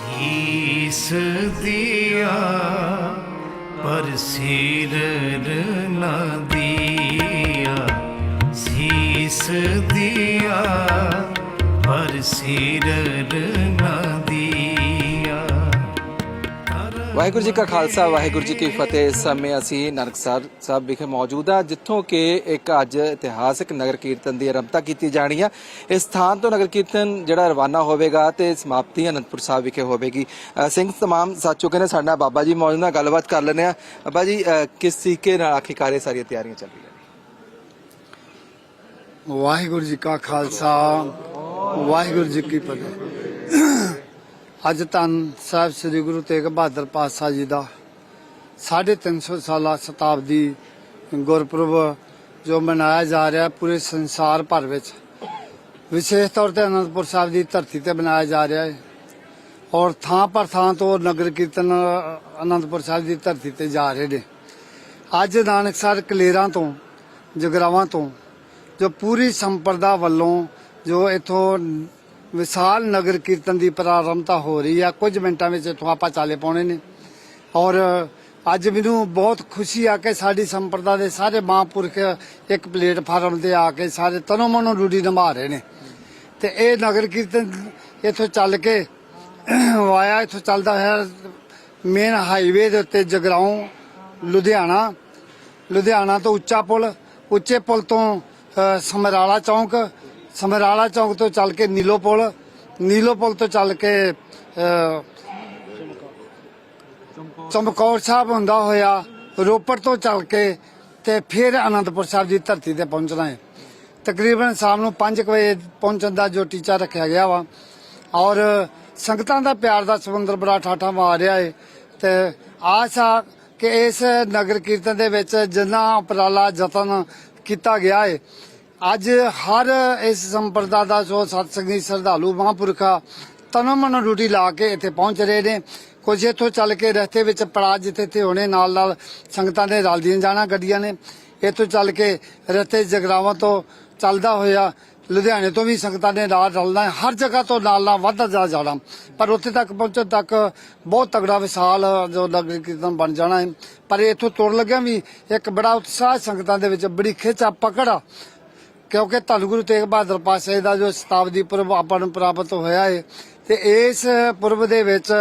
ਸੀਸ ਦਿਆ ਪਰ ਸਿਰ ਨਾ ਦਿਆ। ਸੀਸ ਦਿਆ ਪਰ ਸਿਰ ਵਾਹਿਗੁਰੂ ਜੀ ਕਾ ਖਾਲਸਾ, ਵਾਹਿਗੁਰੂ ਜੀ ਕੀ ਫਤਿਹ। ਇਸ ਸਮੇਂ ਅਸੀਂ ਨਰਕਸਰ ਸਾਹਿਬ ਵਿਖੇ ਮੌਜੂਦ ਹਾਂ, ਜਿੱਥੋਂ ਕਿ ਇੱਕ ਅੱਜ ਇਤਿਹਾਸਕ ਨਗਰ ਕੀਰਤਨ ਦੀ ਆਰੰਭਤਾ ਕੀਤੀ ਜਾਣੀ ਆ। ਇਸ ਸਥਾਨ ਤੋਂ ਨਗਰ ਕੀਰਤਨ ਜਿਹੜਾ ਰਵਾਨਾ ਹੋਵੇਗਾ ਤੇ ਸਮਾਪਤੀ ਅਨੰਦਪੁਰ ਸਾਹਿਬ ਵਿਖੇ ਹੋਵੇਗੀ। ਸਿੰਘ ਤਮਾਮ ਸੱਚ ਚੁੱਕੇ ਨੇ, ਸਾਡਾ ਬਾਬਾ ਜੀ ਮੌਜੂਦ ਨਾਲ ਗੱਲਬਾਤ ਕਰ ਲੈਣੇ ਆ ਬਾਬਾ ਜੀ ਕਿਸ ਤਰੀਕੇ ਨਾਲ ਆਖਿਰਕਾਰ ਇਹ ਸਾਰੀਆਂ ਤਿਆਰੀਆਂ ਚੱਲ ਰਹੀਆਂ ਵਾਹਿਗੁਰੂ ਜੀ ਕਾ ਖਾਲਸਾ, ਵਾਹਿਗੁਰੂ ਜੀ ਕੀ ਫਤਿਹ। ਅੱਜ ਧੰਨ ਸਾਹਿਬ ਸ੍ਰੀ ਗੁਰੂ ਤੇਗ ਬਹਾਦਰ ਪਾਤਸ਼ਾਹ ਜੀ ਦਾ 350 ਸਾਲਾ ਸ਼ਤਾਬਦੀ ਗੁਰਪੁਰਬ ਜੋ ਮਨਾਇਆ ਜਾ ਰਿਹਾ ਪੂਰੇ ਸੰਸਾਰ ਭਰ ਵਿੱਚ। ਵਿਸ਼ੇਸ਼ ਤੌਰ ਤੇ ਅਨੰਦਪੁਰ ਸਾਹਿਬ ਦੀ ਧਰਤੀ ਤੇ ਮਨਾਇਆ ਜਾ ਰਿਹਾ ਹੈ। ਔਰ ਥਾਂ ਪਰ ਥਾਂ ਤੋਂ ਨਗਰ ਕੀਰਤਨ ਅਨੰਦਪੁਰ ਸਾਹਿਬ ਦੀ ਧਰਤੀ ਤੇ ਜਾ ਰਹੇ ਨੇ। ਅੱਜ ਨਾਨਕਸਰ ਕਲੇਰਾਂ ਤੋਂ, ਜਗਰਾਵਾਂ ਤੋਂ, ਜੋ ਪੂਰੀ ਸੰਪਰਦਾ ਵੱਲੋਂ ਜੋ ਇਥੋਂ ਵਿਸ਼ਾਲ ਨਗਰ ਕੀਰਤਨ ਦੀ ਪ੍ਰਾਰੰਭਤਾ ਹੋ ਰਹੀ ਹੈ ਕੁਝ ਮਿੰਟਾਂ ਵਿੱਚ ਇੱਥੋਂ ਆਪਾਂ ਚਾਲੇ ਪਾਉਣੇ ਨੇ। ਔਰ ਅੱਜ ਮੈਨੂੰ ਬਹੁਤ ਖੁਸ਼ੀ ਆ ਕਿ ਸਾਡੀ ਸੰਪਰਦਾ ਦੇ ਸਾਰੇ ਮਹਾਂਪੁਰਖ ਇੱਕ ਪਲੇਟਫਾਰਮ ਤੇ ਆ ਕੇ ਸਾਰੇ ਤਨੋਂ ਮਨੋਂ ਡਿਊਟੀ ਨਿਭਾ ਰਹੇ ਨੇ। ਤੇ ਇਹ ਨਗਰ ਕੀਰਤਨ ਇੱਥੋਂ ਚੱਲ ਕੇ ਵਾਇਆ ਇੱਥੋਂ ਚੱਲਦਾ ਹੈ ਮੇਨ ਹਾਈਵੇ ਦੇ ਉੱਤੇ ਜਗਰਾਉਂ, ਲੁਧਿਆਣਾ। ਲੁਧਿਆਣਾ ਤੋਂ ਉੱਚਾ ਪੁਲ, ਉੱਚੇ ਪੁਲ ਤੋਂ ਸਮਰਾਲਾ ਚੌਂਕ ਸਮਰਾਲਾ ਚੌਂਕ ਤੋਂ ਚੱਲ ਕੇ ਨੀਲੋ ਪੁਲ ਨੀਲੋ ਪੁਲ ਤੋਂ ਚੱਲ ਕੇ ਚਮਕੌਰ ਸਾਹਿਬ ਹੁੰਦਾ ਹੋਇਆ, ਰੋਪੜ ਤੋਂ ਚੱਲ ਕੇ ਤੇ ਫਿਰ ਅਨੰਦਪੁਰ ਸਾਹਿਬ ਦੀ ਧਰਤੀ ਤੇ ਪਹੁੰਚਣਾ ਹੈ। ਤਕਰੀਬਨ ਸ਼ਾਮ ਨੂੰ 5 ਵਜੇ ਪਹੁੰਚਣ ਦਾ ਜੋ ਟੀਚਾ ਰੱਖਿਆ ਗਿਆ ਵਾ। ਔਰ ਸੰਗਤਾਂ ਦਾ ਪਿਆਰ ਦਾ ਸਮੁੰਦਰ ਬੜਾ ਠਾਠਾ ਮਾਰ ਰਿਹਾ ਹੈ ਤੇ ਆਸ ਆ ਕਿ ਇਸ ਨਗਰ ਕੀਰਤਨ ਦੇ ਵਿੱਚ ਜਿੰਨਾ ਉਪਰਾਲਾ ਯਤਨ ਕੀਤਾ ਗਿਆ ਹੈ ਅੱਜ ਹਰ ਇਸ ਸੰਪਰਦਾ ਦਾ ਜੋ ਸਤਸੰਗੀ ਸ਼ਰਧਾਲੂ ਮਹਾਂਪੁਰਖਾ ਤਨੋਂ ਡਿਊਟੀ ਲਾ ਕੇ ਇੱਥੇ ਪਹੁੰਚ ਰਹੇ ਨੇ। ਕੁਝ ਇੱਥੋਂ ਚੱਲ ਕੇ ਰਸਤੇ ਵਿੱਚ ਪੜਾਅ ਜਿੱਥੇ ਇੱਥੇ ਹੋਣੇ, ਨਾਲ ਨਾਲ ਸੰਗਤਾਂ ਦੇ ਰਲਦੀਆਂ ਜਾਣਾ ਗੱਡੀਆਂ ਨੇ। ਇੱਥੋਂ ਚੱਲ ਕੇ ਰਸਤੇ ਜਗਰਾਵਾਂ ਤੋਂ ਚੱਲਦਾ ਹੋਇਆ ਲੁਧਿਆਣੇ ਤੋਂ ਵੀ ਸੰਗਤਾਂ ਨੇ ਨਾਲ ਰਲਣਾ ਹਰ ਜਗ੍ਹਾ ਤੋਂ ਨਾਲ ਨਾਲ ਵੱਧਦਾ ਜਾ ਜਾਣਾ। ਪਰ ਉੱਥੇ ਤੱਕ ਪਹੁੰਚਣ ਤੱਕ ਬਹੁਤ ਤਗੜਾ ਵਿਸ਼ਾਲ ਜੋ ਨਗਰ ਕੀਰਤਨ ਬਣ ਜਾਣਾ ਹੈ। ਪਰ ਇੱਥੋਂ ਤੁਰ ਲੱਗਿਆ ਵੀ ਇੱਕ ਬੜਾ ਉਤਸ਼ਾਹ ਸੰਗਤਾਂ ਦੇ ਵਿੱਚ ਬੜੀ ਖਿੱਚ ਖਿੱਚਾ ਪਕੜਾ ਕਿਉਂਕਿ ਧੰਨ ਗੁਰੂ ਤੇਗ ਬਹਾਦਰ ਪਾਤਸ਼ਾਹ ਦਾ ਜੋ ਸ਼ਤਾਬਦੀ ਪੁਰਬ ਆਪਾਂ ਨੂੰ ਪ੍ਰਾਪਤ ਹੋਇਆ ਹੈ ਤੇ ਇਸ ਪੁਰਬ ਦੇ ਵਿੱਚ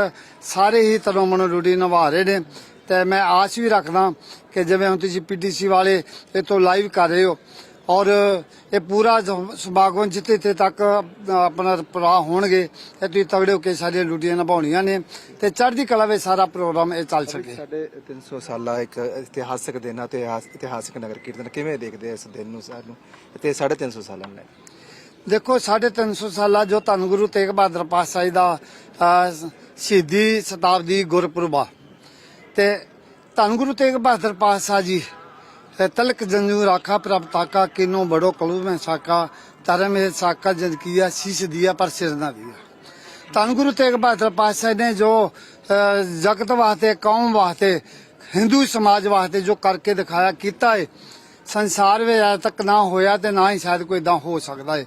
ਸਾਰੇ ਹੀ ਤਰ੍ਹਾਂ ਮਨੋਂ ਡਿਊਟੀ ਨਿਭਾ ਰਹੇ ਨੇ। ਤੇ ਮੈਂ ਆਸ ਵੀ ਰੱਖਦਾ ਕਿ ਜਿਵੇਂ ਹੁਣ ਤੁਸੀਂ ਪੀਟੀਸੀ ਵਾਲੇ ਇਹ ਤੋਂ ਲਾਈਵ ਕਰ ਰਹੇ ਹੋ ਔਰ ਇਹ ਪੂਰਾ ਸਮਾਗਮ ਜਿੱਥੇ ਇੱਥੇ ਤੱਕ ਆਪਣਾ ਪਰਾ ਹੋਣਗੇ ਤੇ ਤੁਸੀਂ ਤਗੜੇ ਹੋ ਕੇ ਸਾਰੀਆਂ ਡਿਊਟੀਆਂ ਨਿਭਾਉਣੀਆਂ ਨੇ ਤੇ ਚੜ੍ਹਦੀ ਕਲਾ ਵਿੱਚ ਸਾਰਾ ਪ੍ਰੋਗਰਾਮ ਇਹ ਚੱਲ ਸਕੇ। ਸਾਡੇ 300 ਸਾਲਾ ਇੱਕ ਇਤਿਹਾਸਕ ਦਿਨ ਆ ਤੇ ਇਤਿਹਾਸ- ਇਤਿਹਾਸਕ ਨਗਰ ਕੀਰਤਨ ਕਿਵੇਂ ਦੇਖਦੇ ਇਸ ਦਿਨ ਨੂੰ ਸਾਨੂੰ ਤੇ 350 ਸਾਲਾਂ ਨੂੰ? ਦੇਖੋ 350 ਸਾਲਾ ਜੋ ਧੰਨ ਗੁਰੂ ਤੇਗ ਬਹਾਦਰ ਪਾਤਸ਼ਾਹ ਜੀ ਦਾ ਸ਼ਹੀਦੀ ਸ਼ਤਾਬਦੀ ਗੁਰਪੁਰਬ। ਤੇ ਧੰਨ ਗੁਰੂ ਤੇਗ ਬਹਾਦਰ ਪਾਤਸ਼ਾਹ ਜੀ ਅਹ, ਤਲਕ ਜੰਜੂ ਰਾਖਾ ਪ੍ਰਭ ਕਿਨੋ ਬੜੋ ਕਲੂ ਮੈਂ ਸਾਕਾ ਧਰਮ ਇਹ ਸਾਕਾ ਜਦ ਕੀਆ ਸ਼ੀਸ਼ ਦਿਆ ਪਰ ਸਿਰ ਨਾ ਦਿਆ। ਧੰਨ ਗੁਰੂ ਤੇਗ ਬਹਾਦਰ ਪਾਤਸ਼ਾਹ ਨੇ ਜੋ ਜਗਤ ਵਾਸਤੇ ਕੌਮ ਵਾਸਤੇ ਹਿੰਦੂ ਸਮਾਜ ਵਾਸਤੇ ਜੋ ਕਰਕੇ ਦਿਖਾਇਆ ਕੀਤਾ ਹੈ ਸੰਸਾਰ ਵਿੱਚ ਅਜੇ ਤੱਕ ਨਾ ਹੋਇਆ ਤੇ ਨਾ ਹੀ ਸ਼ਾਇਦ ਕੋਈ ਇਦਾਂ ਹੋ ਸਕਦਾ ਹੈ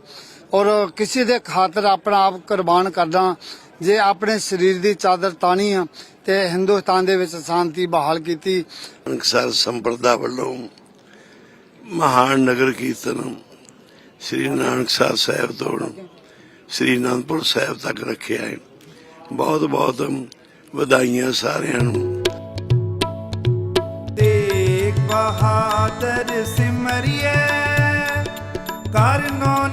ਔਰ ਕਿਸੇ ਦੇ ਖਾਤਰ ਆਪਣਾ ਆਪ ਕੁਰਬਾਨ ਕਰਦਾ ਜੇ ਆਪਣੇ ਸਰੀਰ ਦੀ ਚਾਦਰ ਤਾਣੀ ਆ ਤੇ ਹਿੰਦੁਸਤਾਨ ਦੇ ਵਿੱਚ ਸ਼ਾਂਤੀ ਬਹਾਲ ਕੀਤੀ। ਅਨਕਸਰ ਸੰਪਰਦਾ ਵੱਲੋਂ ਮਹਾਨ ਨਗਰ ਕੀਰਤਨ ਸ੍ਰੀ ਨਾਨਕਸਰ ਸਾਹਿਬ ਤੋਂ ਸ੍ਰੀ ਅਨੰਦਪੁਰ ਸਾਹਿਬ ਤੱਕ ਰੱਖਿਆ ਹੈ। ਬਹੁਤ ਬਹੁਤ ਵਧਾਈਆਂ ਸਾਰਿਆਂ ਨੂੰ। ਤੇਗ ਬਹਾਦਰ ਸਿਮਰਿਐ ਕਰਨੋ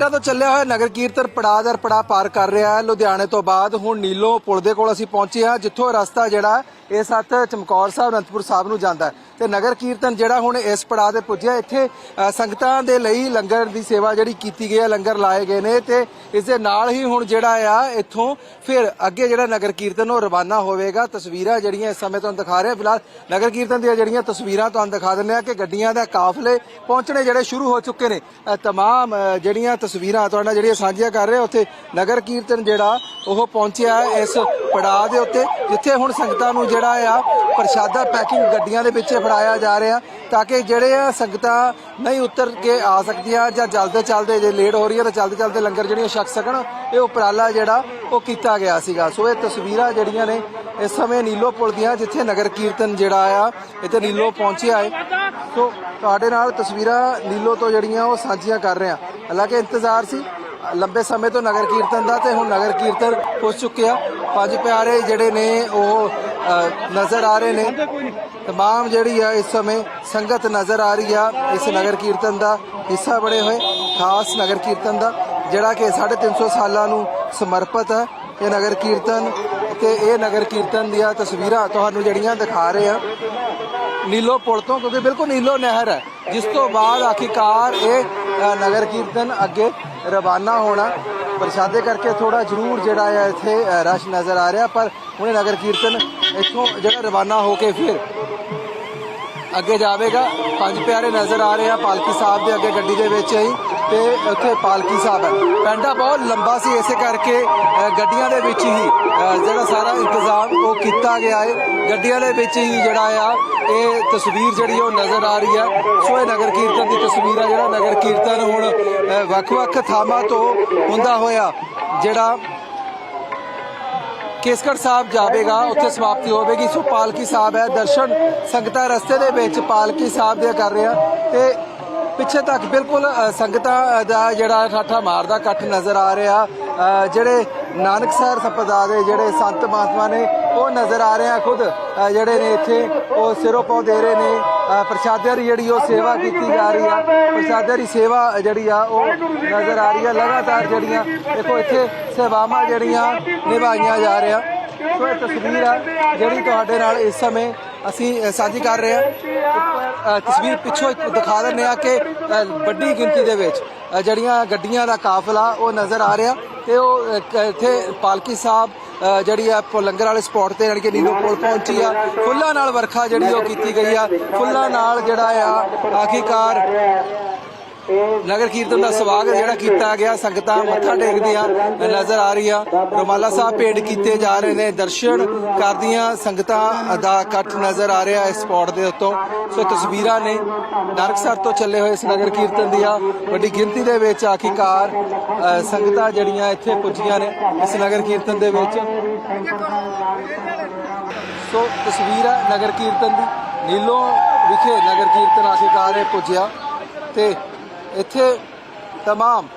ਸਭ ਤੋਂ ਚੱਲਿਆ ਹੋਇਆ ਨਗਰ ਕੀਰਤਨ ਪੜਾਅ ਦਰ ਪੜਾਅ ਪਾਰ ਕਰ ਰਿਹਾ ਹੈ। ਲੁਧਿਆਣੇ ਤੋਂ ਬਾਅਦ ਹੁਣ ਨੀਲੋਂ ਪੁਲ ਦੇ ਕੋਲ ਅਸੀਂ ਪਹੁੰਚੇ ਹਾਂ, ਜਿੱਥੋਂ ਰਸਤਾ ਜਿਹੜਾ ਇਹ ਸੱਤ ਚਮਕੌਰ ਸਾਹਿਬ, ਅਨੰਦਪੁਰ ਸਾਹਿਬ ਨੂੰ ਜਾਂਦਾ ਹੈ। ਤੇ ਨਗਰ ਕੀਰਤਨ ਜਿਹੜਾ ਹੁਣ ਇਸ ਪੜਾਅ ਤੇ ਪੁੱਜਿਆ, ਇੱਥੇ ਸੰਗਤਾਂ ਦੇ ਲਈ ਲੰਗਰ ਦੀ ਸੇਵਾ ਜਿਹੜੀ ਕੀਤੀ ਗਈ ਹੈ, ਲੰਗਰ ਲਾਏ ਗਏ ਨੇ ਤੇ ਇਸ ਦੇ ਨਾਲ ਹੀ ਹੁਣ ਜਿਹੜਾ ਆ, ਇੱਥੋਂ ਫਿਰ ਅੱਗੇ ਜਿਹੜਾ ਨਗਰ ਕੀਰਤਨ, ਉਹ ਰਵਾਨਾ ਹੋਵੇਗਾ। ਤਸਵੀਰਾਂ ਜਿਹੜੀਆਂ ਇਸ ਸਮੇਂ ਤੁਹਾਨੂੰ ਦਿਖਾ ਰਿਹਾ ਫਿਲਹਾਲ ਨਗਰ ਕੀਰਤਨ ਦੀਆਂ ਜਿਹੜੀਆਂ ਤਸਵੀਰਾਂ ਤੁਹਾਨੂੰ ਦਿਖਾ ਦਿੰਦੇ ਆ ਕਿ ਗੱਡੀਆਂ ਦਾ ਕਾਫਲੇ ਪਹੁੰਚਣੇ ਜਿਹੜੇ ਸ਼ੁਰੂ ਹੋ ਚੁੱਕੇ ਨੇ। ਤਮਾਮ ਜਿਹੜੀਆਂ ਤਸਵੀਰਾਂ ਤੁਹਾਡਾ ਜਿਹੜੀਆਂ ਸਾਂਝੀਆਂ ਕਰ ਰਹੇ ਉੱਥੇ ਨਗਰ ਕੀਰਤਨ ਜਿਹੜਾ, ਉਹ ਪਹੁੰਚਿਆ ਇਸ ਪੜਾਅ ਦੇ ਉੱਤੇ, ਜਿੱਥੇ ਹੁਣ ਸੰਗਤਾਂ ਨੂੰ ਜਿਹੜਾ ਆ, ਪ੍ਰਸ਼ਾਦਾ, ਪੈਕਿੰਗ ਗੱਡੀਆਂ ਦੇ ਵਿੱਚ ਫੜਾਇਆ ਜਾ ਰਿਹਾ ਤਾਂ ਕਿ ਜਿਹੜੇ ਆ ਸੰਗਤਾਂ ਨਹੀਂ ਉਤਰ ਕੇ ਆ ਸਕਦੀਆਂ ਜਾਂ ਜਲਦੇ ਚਲਦੇ ਜੇ ਲੇਟ ਹੋ ਰਹੀ ਹੈ ਤਾਂ ਚਲਦੇ ਚਲਦੇ ਲੰਗਰ ਜਿਹੜੀਆਂ ਛਕ ਸਕਣ, ਇਹ ਉਪਰਾਲਾ ਜਿਹੜਾ ਉਹ ਕੀਤਾ ਗਿਆ ਸੀਗਾ। ਸੋ ਇਹ ਤਸਵੀਰਾਂ ਜਿਹੜੀਆਂ ਨੇ, ਇਸ ਸਮੇਂ ਨੀਲੋ ਪੁਲ ਦੀਆਂ ਜਿੱਥੇ ਨਗਰ ਕੀਰਤਨ ਜਿਹੜਾ ਆ, ਇੱਥੇ ਨੀਲੋ ਪਹੁੰਚਿਆ ਹੈ। ਸੋ ਤੁਹਾਡੇ ਨਾਲ ਤਸਵੀਰਾਂ ਨੀਲੋ ਤੋਂ ਜਿਹੜੀਆਂ ਉਹ ਸਾਂਝੀਆਂ ਕਰ ਰਹੇ। ਹਾਂ ਹਾਲਾਂਕਿ ਇੰਤਜ਼ਾਰ ਸੀ ਲੰਬੇ ਸਮੇਂ ਤੋਂ ਨਗਰ ਕੀਰਤਨ ਦਾ ਤੇ ਹੁਣ ਨਗਰ ਕੀਰਤਨ ਹੋ ਚੁੱਕਿਆ। ਪੰਜ ਪਿਆਰੇ ਜਿਹੜੇ ਨੇ ਉਹ ਨਜ਼ਰ ਆ ਰਹੇ ਨੇ। ਤਮਾਮ ਜਿਹੜੀ ਆ ਇਸ ਸਮੇਂ ਸੰਗਤ ਨਜ਼ਰ ਆ ਰਹੀ ਆ ਇਸ ਨਗਰ ਕੀਰਤਨ ਦਾ। ਹਿੱਸਾ ਬਣੇ ਹੋਏ, ਖਾਸ ਨਗਰ ਕੀਰਤਨ ਦਾ, ਜਿਹੜਾ ਕਿ 350 ਸਾਲਾਂ ਨੂੰ ਸਮਰਪਿਤ ਹੈ। ਇਹ ਨਗਰ ਕੀਰਤਨ ਤੇ ਇਹ ਨਗਰ ਕੀਰਤਨ ਦੀਆਂ ਤਸਵੀਰਾਂ ਤੁਹਾਨੂੰ ਜਿਹੜੀਆਂ ਦਿਖਾ ਰਹੇ ਆ ਨੀਲੋ ਪੁਲ ਤੋਂ, ਕਿਉਂਕਿ ਬਿਲਕੁਲ ਨੀਲੋ ਨਹਿਰ ਹੈ, ਜਿਸ ਤੋਂ ਬਾਅਦ ਆਖਿਕਾਰ ਇਹ ਨਗਰ ਕੀਰਤਨ ਅੱਗੇ ਰਵਾਨਾ ਹੋਣਾ। ਪ੍ਰਸ਼ਾਦੇ ਕਰਕੇ ਥੋੜਾ ਜ਼ਰੂਰ ਜਿਹੜਾ ਹੈ ਇੱਥੇ ਰਸ਼ ਨਜ਼ਰ ਆ ਰਿਹਾ, ਪਰ ਹੁਣ ਇਹ ਨਗਰ ਕੀਰਤਨ ਇੱਥੋਂ ਜਿਹੜਾ ਰਵਾਨਾ ਹੋ ਕੇ ਫਿਰ ਅੱਗੇ ਜਾਵੇਗਾ। ਪੰਜ ਪਿਆਰੇ ਨਜ਼ਰ ਆ ਰਹੇ ਆ, ਪਾਲਕੀ ਸਾਹਿਬ ਦੇ ਅੱਗੇ ਗੱਡੀ ਦੇ ਵਿੱਚ ਹੀ ਤੇ ਉੱਥੇ ਪਾਲਕੀ ਸਾਹਿਬ ਹੈ। ਪੈਂਡਾ ਬਹੁਤ ਲੰਬਾ ਸੀ, ਇਸੇ ਕਰਕੇ ਗੱਡੀਆਂ ਦੇ ਵਿੱਚ ਹੀ ਜਿਹੜਾ ਸਾਰਾ ਇੰਤਜ਼ਾਮ ਉਹ ਕੀਤਾ ਗਿਆ ਹੈ ਗੱਡੀਆਂ ਦੇ ਵਿੱਚ ਹੀ ਜਿਹੜਾ ਆ, ਇਹ ਤਸਵੀਰ ਜਿਹੜੀ ਉਹ ਨਜ਼ਰ ਆ ਰਹੀ ਹੈ। ਸੋ ਇਹ ਨਗਰ ਕੀਰਤਨ ਦੀ ਤਸਵੀਰ ਆ, ਜਿਹੜਾ ਨਗਰ ਕੀਰਤਨ ਹੁਣ ਵੱਖ-ਵੱਖ ਥਾਵਾਂ ਤੋਂ ਹੁੰਦਾ ਹੋਇਆ, ਜਿਹੜਾ ਕੇਸਗੜ ਸਾਹਿਬ ਜਾਵੇਗਾ, ਉੱਥੇ ਸਮਾਪਤੀ ਹੋਵੇਗੀ। ਸੋ ਪਾਲਕੀ ਸਾਹਿਬ ਹੈ, ਦਰਸ਼ਨ ਸੰਗਤਾਂ ਰਸਤੇ ਦੇ ਵਿੱਚ ਪਾਲਕੀ ਸਾਹਿਬ ਦੇ ਕਰ ਰਿਹਾ ਤੇ ਪਿੱਛੇ ਤੱਕ ਬਿਲਕੁਲ ਸੰਗਤਾਂ ਦਾ ਜਿਹੜਾ ਠਾਠਾ ਮਾਰਦਾ ਇਕੱਠ ਨਜ਼ਰ ਆ ਰਿਹਾ। ਜਿਹੜੇ ਨਾਨਕ ਨਾਨਕਸਰ ਸੰਪਰਦਾ ਦੇ ਜਿਹੜੇ ਸੰਤ ਮਹਾਤਮਾ ਨੇ, ਉਹ ਨਜ਼ਰ ਆ ਰਹੇ ਆ ਖੁਦ। ਜਿਹੜੇ ਨੇ ਇੱਥੇ, ਉਹ ਸਿਰੋਂ ਪਾਉ ਦੇ ਰਹੇ ਨੇ। ਪ੍ਰਸ਼ਾਦਿਆਂ ਦੀ ਜਿਹੜੀ ਉਹ ਸੇਵਾ ਕੀਤੀ ਜਾ ਰਹੀ ਆ। ਪ੍ਰਸ਼ਾਦਿਆਂ ਦੀ ਸੇਵਾ ਜਿਹੜੀ ਆ, ਉਹ ਨਜ਼ਰ ਆ ਰਹੀ ਆ। ਲਗਾਤਾਰ ਜਿਹੜੀਆਂ, ਦੇਖੋ ਇੱਥੇ ਸੇਵਾਵਾਂ ਜਿਹੜੀਆਂ ਨਿਭਾਈਆਂ ਜਾ ਰਹੀਆਂ। ਸੋ ਇਹ ਤਸਵੀਰ ਆ ਜਿਹੜੀ ਤੁਹਾਡੇ ਨਾਲ ਇਸ ਸਮੇਂ ਅਸੀਂ ਸਾਂਝੀ ਕਰ ਰਹੇ ਹਾਂ। ਤਸਵੀਰ ਪਿੱਛੋਂ ਇੱਕ ਦਿਖਾ ਦਿੰਦੇ ਆ ਕਿ ਵੱਡੀ ਗਿਣਤੀ ਦੇ ਵਿੱਚ ਜਿਹੜੀਆਂ ਗੱਡੀਆਂ ਦਾ ਕਾਫਲਾ ਉਹ ਨਜ਼ਰ ਆ ਰਿਹਾ ਤੇ ਉਹ ਇੱਥੇ ਪਾਲਕੀ ਸਾਹਿਬ ਜਿਹੜੀ ਆ, ਪ- ਲੰਗਰ ਵਾਲੇ ਸਪੌਟ ਤੇ ਜਾਣੀ ਕਿ ਨੀਲੋ ਕੋਲ ਪਹੁੰਚੀ ਆ। ਫੁੱਲਾਂ ਨਾਲ ਵਰਖਾ ਜਿਹੜੀ ਉਹ ਕੀਤੀ ਗਈ ਆ। ਫੁੱਲਾਂ ਨਾਲ ਜਿਹੜਾ ਆ ਆਖਿਕਾਰ ਨਗਰ ਕੀਰਤਨ ਦਾ ਸਵਾਗਤ ਜਿਹੜਾ ਕੀਤਾ ਗਿਆ, ਸੰਗਤਾਂ ਮੱਥਾ ਟੇਕਦੀਆਂ, ਨਜ਼ਰ ਆ ਰਹੀਆਂ। ਰੁਮਾਲਾ ਸਾਹਿਬ ਭੇਟ ਕੀਤੇ ਜਾ ਰਹੇ ਨੇ, ਦਰਸ਼ਨ ਕਰਦੀਆਂ, ਸੰਗਤਾਂ ਦਾ ਇਕੱਠ ਨਜ਼ਰ ਆ ਰਿਹਾ ਇਸ ਸਪੌਟ ਦੇ ਉੱਤੋਂ। ਸੋ ਤਸਵੀਰਾਂ ਨੇ ਨਰਕਸਰ ਤੋਂ ਚੱਲੇ ਹੋਏ ਇਸ ਨਗਰ ਕੀਰਤਨ ਦੀਆਂ। ਵੱਡੀ ਗਿਣਤੀ ਦੇ ਵਿੱਚ ਆਖਿਕਾਰ ਸੰਗਤਾਂ ਜਿਹੜੀਆਂ ਇੱਥੇ ਪੁੱਜੀਆਂ ਨੇ ਇਸ ਨਗਰ ਕੀਰਤਨ ਦੇ ਵਿੱਚ। ਸੋ ਤਸਵੀਰ ਹੈ ਨਗਰ ਕੀਰਤਨ ਦੀ। ਨੀਲੋਂ ਵਿਖੇ ਨਗਰ ਕੀਰਤਨ ਆਖਿਕਾਰ ਇਹ ਪੁੱਜਿਆ ਤੇ ਇੱਥੇ ਤਮਾਮ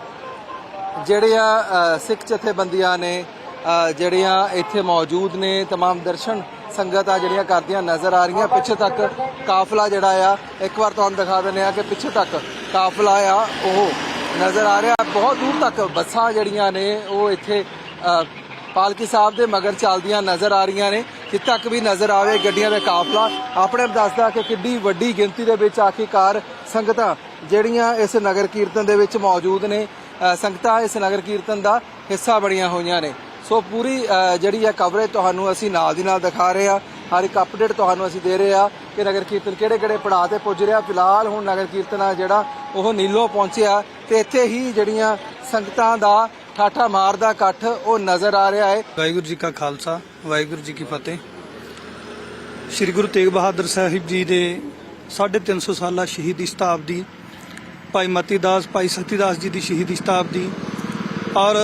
ਜਿਹੜੀਆਂ ਸਿੱਖ ਜਥੇਬੰਦੀਆਂ ਨੇ ਜਿਹੜੀਆਂ ਇੱਥੇ ਮੌਜੂਦ ਨੇ, ਤਮਾਮ ਦਰਸ਼ਨ ਸੰਗਤਾਂ ਜਿਹੜੀਆਂ ਕਰਦੀਆਂ ਨਜ਼ਰ ਆ ਰਹੀਆਂ। ਪਿੱਛੇ ਤੱਕ ਕਾਫਲਾ ਜਿਹੜਾ ਆ, ਇੱਕ ਵਾਰ ਤੁਹਾਨੂੰ ਦਿਖਾ ਦਿੰਦੇ ਆ ਕਿ ਪਿੱਛੇ ਤੱਕ ਕਾਫਲਾ ਆ, ਉਹ ਨਜ਼ਰ ਆ ਰਿਹਾ। ਬਹੁਤ ਦੂਰ ਤੱਕ ਬੱਸਾਂ ਜਿਹੜੀਆਂ ਨੇ, ਉਹ ਇੱਥੇ ਪਾਲਕੀ ਸਾਹਿਬ ਦੇ ਮਗਰ ਚੱਲਦੀਆਂ ਨਜ਼ਰ ਆ ਰਹੀਆਂ ਨੇ। ਜਿੱਥੇ ਤੱਕ ਵੀ ਨਜ਼ਰ ਆਵੇ ਗੱਡੀਆਂ ਦਾ ਕਾਫਲਾ, ਆਪਣੇ ਆਪ ਦੱਸਦਾ ਕਿ ਕਿੱਡੀ ਵੱਡੀ ਗਿਣਤੀ ਦੇ ਵਿੱਚ ਆਖਿਕਾਰ ਸੰਗਤਾਂ ਜਿਹੜੀਆਂ ਇਸ ਨਗਰ ਕੀਰਤਨ ਦੇ ਵਿੱਚ ਮੌਜੂਦ ਨੇ ਸੰਗਤਾਂ ਇਸ ਨਗਰ ਕੀਰਤਨ ਦਾ ਹਿੱਸਾ ਬਣੀਆਂ ਹੋਈਆਂ ਨੇ। ਸੋ ਪੂਰੀ ਜਿਹੜੀ ਹੈ ਕਵਰੇਜ ਤੁਹਾਨੂੰ ਅਸੀਂ ਨਾਲ ਦੀ ਨਾਲ ਦਿਖਾ ਰਹੇ ਆ, ਹਰ ਇੱਕ ਅਪਡੇਟ ਤੁਹਾਨੂੰ ਅਸੀਂ ਦੇ ਰਹੇ ਆ ਕਿ ਨਗਰ ਕੀਰਤਨ ਕਿਹੜੇ ਕਿਹੜੇ ਪੜਾਅ ਤੇ ਪੁੱਜ ਰਿਹਾ। ਫਿਲਹਾਲ ਹੁਣ ਨਗਰ ਕੀਰਤਨ ਆ ਜਿਹੜਾ ਉਹ ਨੀਲੋਂ ਪਹੁੰਚਿਆ ਤੇ ਇੱਥੇ ਹੀ ਜਿਹੜੀਆਂ ਸੰਗਤਾਂ ਦਾ ਠਾਠਾ ਮਾਰਦਾ ਇਕੱਠ ਉਹ ਨਜ਼ਰ ਆ ਰਿਹਾ ਹੈ। ਵਾਹਿਗੁਰੂ ਜੀ ਕਾ ਖਾਲਸਾ, ਵਾਹਿਗੁਰੂ ਜੀ ਕੀ ਫਤਿਹ। ਸ੍ਰੀ ਗੁਰੂ ਤੇਗ ਬਹਾਦਰ ਸਾਹਿਬ ਜੀ ਦੇ 350 ਸਾਲਾ ਸ਼ਹੀਦੀ ਸ਼ਤਾਬਦੀ ਭਾਈ ਮਤੀ ਦਾਸ, ਭਾਈ ਸਤੀ ਦਾਸ ਜੀ ਦੀ ਸ਼ਹੀਦੀ ਸ਼ਤਾਬਦੀ ਔਰ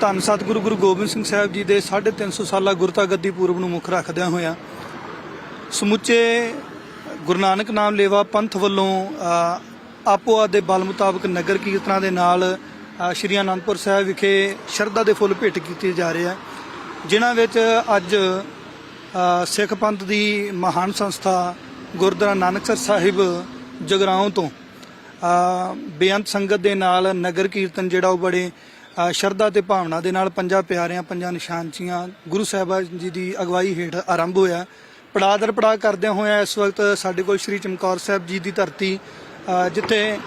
ਧੰਨ ਸਤਿਗੁਰੂ ਗੁਰੂ ਗੋਬਿੰਦ ਸਿੰਘ ਸਾਹਿਬ ਜੀ ਦੇ 350 ਸਾਲਾ ਗੁਰਤਾ ਗੱਦੀ ਪੂਰਬ ਨੂੰ ਮੁੱਖ ਰੱਖਦਿਆਂ ਹੋਇਆਂ ਸਮੁੱਚੇ ਗੁਰੂ ਨਾਨਕ ਨਾਮ ਲੇਵਾ ਪੰਥ ਵੱਲੋਂ ਆਪੋ ਆਪ ਦੇ ਬਲ ਮੁਤਾਬਕ ਨਗਰ ਕੀਰਤਨਾਂ ਦੇ ਨਾਲ ਸ਼੍ਰੀ ਅਨੰਦਪੁਰ ਸਾਹਿਬ ਵਿਖੇ ਸ਼ਰਧਾ ਦੇ ਫੁੱਲ ਭੇਟ ਕੀਤੇ ਜਾ ਰਹੇ ਆ, ਜਿਨ੍ਹਾਂ ਵਿੱਚ ਅੱਜ ਸਿੱਖ ਪੰਥ ਦੀ ਮਹਾਨ ਸੰਸਥਾ ਗੁਰਦੁਆਰਾ ਨਾਨਕਸਰ ਸਾਹਿਬ ਜਗਰਾਉਂ ਤੋਂ ਬੇਅੰਤ ਸੰਗਤ ਦੇ ਨਾਲ ਨਗਰ ਕੀਰਤਨ ਜਿਹੜਾ ਉਹ ਬੜੇ ਸ਼ਰਧਾ ਤੇ ਭਾਵਨਾ ਦੇ ਨਾਲ ਪੰਜਾਂ ਪਿਆਰਿਆਂ, ਪੰਜਾਂ ਨਿਸ਼ਾਨਚੀਆਂ, ਗੁਰੂ ਸਾਹਿਬਾਨ ਜੀ ਦੀ ਅਗਵਾਈ ਹੇਠ ਆਰੰਭ ਹੋਇਆ। ਪੜਾਅ ਦਰ ਪੜਾਅ ਕਰਦਿਆਂ ਹੋਇਆਂ ਇਸ ਵਕਤ ਸਾਡੇ ਕੋਲ ਸ੍ਰੀ ਚਮਕੌਰ ਸਾਹਿਬ ਜੀ ਦੀ ਧਰਤੀ ਜਿੱਥੇ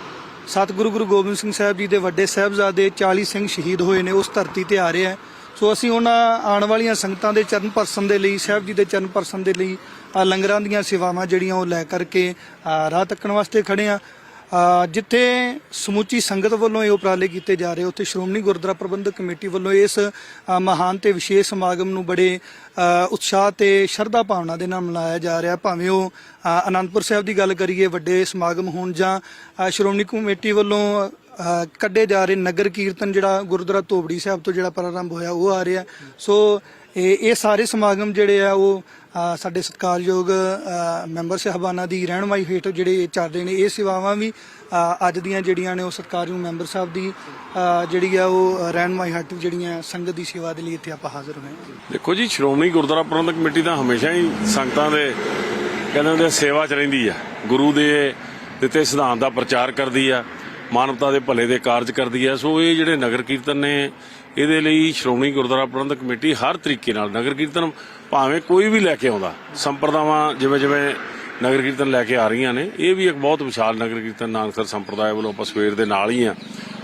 ਸਤਿਗੁਰੂ ਗੁਰੂ ਗੋਬਿੰਦ ਸਿੰਘ ਸਾਹਿਬ ਜੀ ਦੇ ਵੱਡੇ ਸਾਹਿਬਜ਼ਾਦੇ 40 ਸਿੰਘ ਸ਼ਹੀਦ ਹੋਏ ਨੇ, ਉਸ ਧਰਤੀ ਤੇ ਆ ਰਿਹਾ ਸੋ ਅਸੀਂ ਉਹਨਾਂ ਆਉਣ ਵਾਲੀਆਂ ਸੰਗਤਾਂ ਦੇ ਚਰਨ ਪਰਸਨ ਦੇ ਲਈ, ਸਾਹਿਬ ਜੀ ਦੇ ਚਰਨ ਪਰਸਨ ਦੇ ਲਈ ਲੰਗਰਾਂ ਦੀਆਂ ਸੇਵਾਵਾਂ ਜਿਹੜੀਆਂ ਉਹ ਲੈ ਕਰਕੇ ਰਾਹ ਤੱਕਣ ਵਾਸਤੇ ਖੜੇ ਆ। ਜਿੱਥੇ ਸਮੁੱਚੀ ਸੰਗਤ ਵੱਲੋਂ ਇਹ ਉਪਰਾਲੇ ਕੀਤੇ ਜਾ ਰਹੇ, ਉੱਥੇ ਸ਼੍ਰੋਮਣੀ ਗੁਰਦੁਆਰਾ ਪ੍ਰਬੰਧਕ ਕਮੇਟੀ ਵੱਲੋਂ ਇਸ ਮਹਾਨ ਤੇ ਵਿਸ਼ੇਸ਼ ਸਮਾਗਮ ਨੂੰ ਬੜੇ ਉਤਸ਼ਾਹ ਤੇ ਸ਼ਰਧਾ ਭਾਵਨਾ ਦੇ ਨਾਲ ਮਨਾਇਆ ਜਾ ਰਿਹਾ। ਭਾਵੇਂ ਉਹ ਅਨੰਦਪੁਰ ਸਾਹਿਬ ਦੀ ਗੱਲ ਕਰੀਏ, ਵੱਡੇ ਸਮਾਗਮ ਹੋਣ ਜਾਂ ਸ਼੍ਰੋਮਣੀ ਕਮੇਟੀ ਵੱਲੋਂ ਕੱਢੇ ਜਾ ਰਹੇ ਨਗਰ ਕੀਰਤਨ ਜਿਹੜਾ ਗੁਰਦੁਆਰਾ ਧੋਬੜੀ ਸਾਹਿਬ ਤੋਂ ਜਿਹੜਾ ਪ੍ਰਾਰੰਭ ਹੋਇਆ, ਉਹ ਆ ਰਿਹਾ। ਸੋ ਇਹ ਇਹ ਸਾਰੇ ਸਮਾਗਮ ਜਿਹੜੇ ਆ ਉਹ ਸਾਡੇ ਸਤਿਕਾਰਯੋਗ ਮੈਂਬਰ ਸਾਹਿਬਾਨਾਂ ਦੀ ਰਹਿਨਮਾਈ ਹੇਠ ਜਿਹੜੇ ਚੱਲ ਰਹੇ ਨੇ ਇਹ ਸੇਵਾਵਾਂ ਵੀ ਅੱਜ ਦੀਆਂ ਜਿਹੜੀਆਂ ਨੇ ਉਹ ਸਤਿਕਾਰਯੋਗ ਮੈਂਬਰ ਸਾਹਿਬ ਦੀ ਜਿਹੜੀ ਆ ਉਹ ਰਹਿਨਮਾਈ ਹੇਠ ਜਿਹੜੀਆਂ ਸੰਗਤ ਦੀ ਸੇਵਾ ਦੇ ਲਈ ਇੱਥੇ ਆਪਾਂ ਹਾਜ਼ਰ ਹੋਏ ਹਾਂ। ਦੇਖੋ ਜੀ ਸ਼੍ਰੋਮਣੀ ਗੁਰਦੁਆਰਾ ਪ੍ਰਬੰਧਕ ਕਮੇਟੀ ਤਾਂ ਹਮੇਸ਼ਾ ਹੀ ਸੰਗਤਾਂ ਦੇ ਕਹਿੰਦੇ ਹੁੰਦੇ ਆ, ਸੇਵਾ ਚ ਰਹਿੰਦੀ ਆ। ਗੁਰੂ ਦੇ ਦਿੱਤੇ ਸਿਧਾਂਤ ਦਾ ਪ੍ਰਚਾਰ ਕਰਦੀ ਆ ਮਾਨਵਤਾ ਦੇ ਭਲੇ ਦੇ ਕਾਰਜ ਕਰਦੀ ਹੈ ਸੋ ਇਹ ਜਿਹੜੇ ਨਗਰ ਕੀਰਤਨ ਨੇ ਇਹਦੇ ਲਈ ਸ਼੍ਰੋਮਣੀ ਗੁਰਦੁਆਰਾ ਪ੍ਰਬੰਧਕ ਕਮੇਟੀ ਹਰ ਤਰੀਕੇ ਨਾਲ ਨਗਰ ਕੀਰਤਨ ਭਾਵੇਂ ਕੋਈ ਵੀ ਲੈ ਕੇ ਆਉਂਦਾ, ਸੰਪਰਦਾਵਾਂ ਜਿਵੇਂ ਜਿਵੇਂ ਨਗਰ ਕੀਰਤਨ ਲੈ ਕੇ ਆ ਰਹੀਆਂ ਨੇ, ਇਹ ਵੀ ਇੱਕ ਬਹੁਤ ਵਿਸ਼ਾਲ ਨਗਰ ਕੀਰਤਨ ਨਾਨਕਸਰ ਸੰਪਰਦਾਇ ਵੱਲੋਂ ਆਪਾਂ ਸਵੇਰ ਦੇ ਨਾਲ ਹੀ ਆ।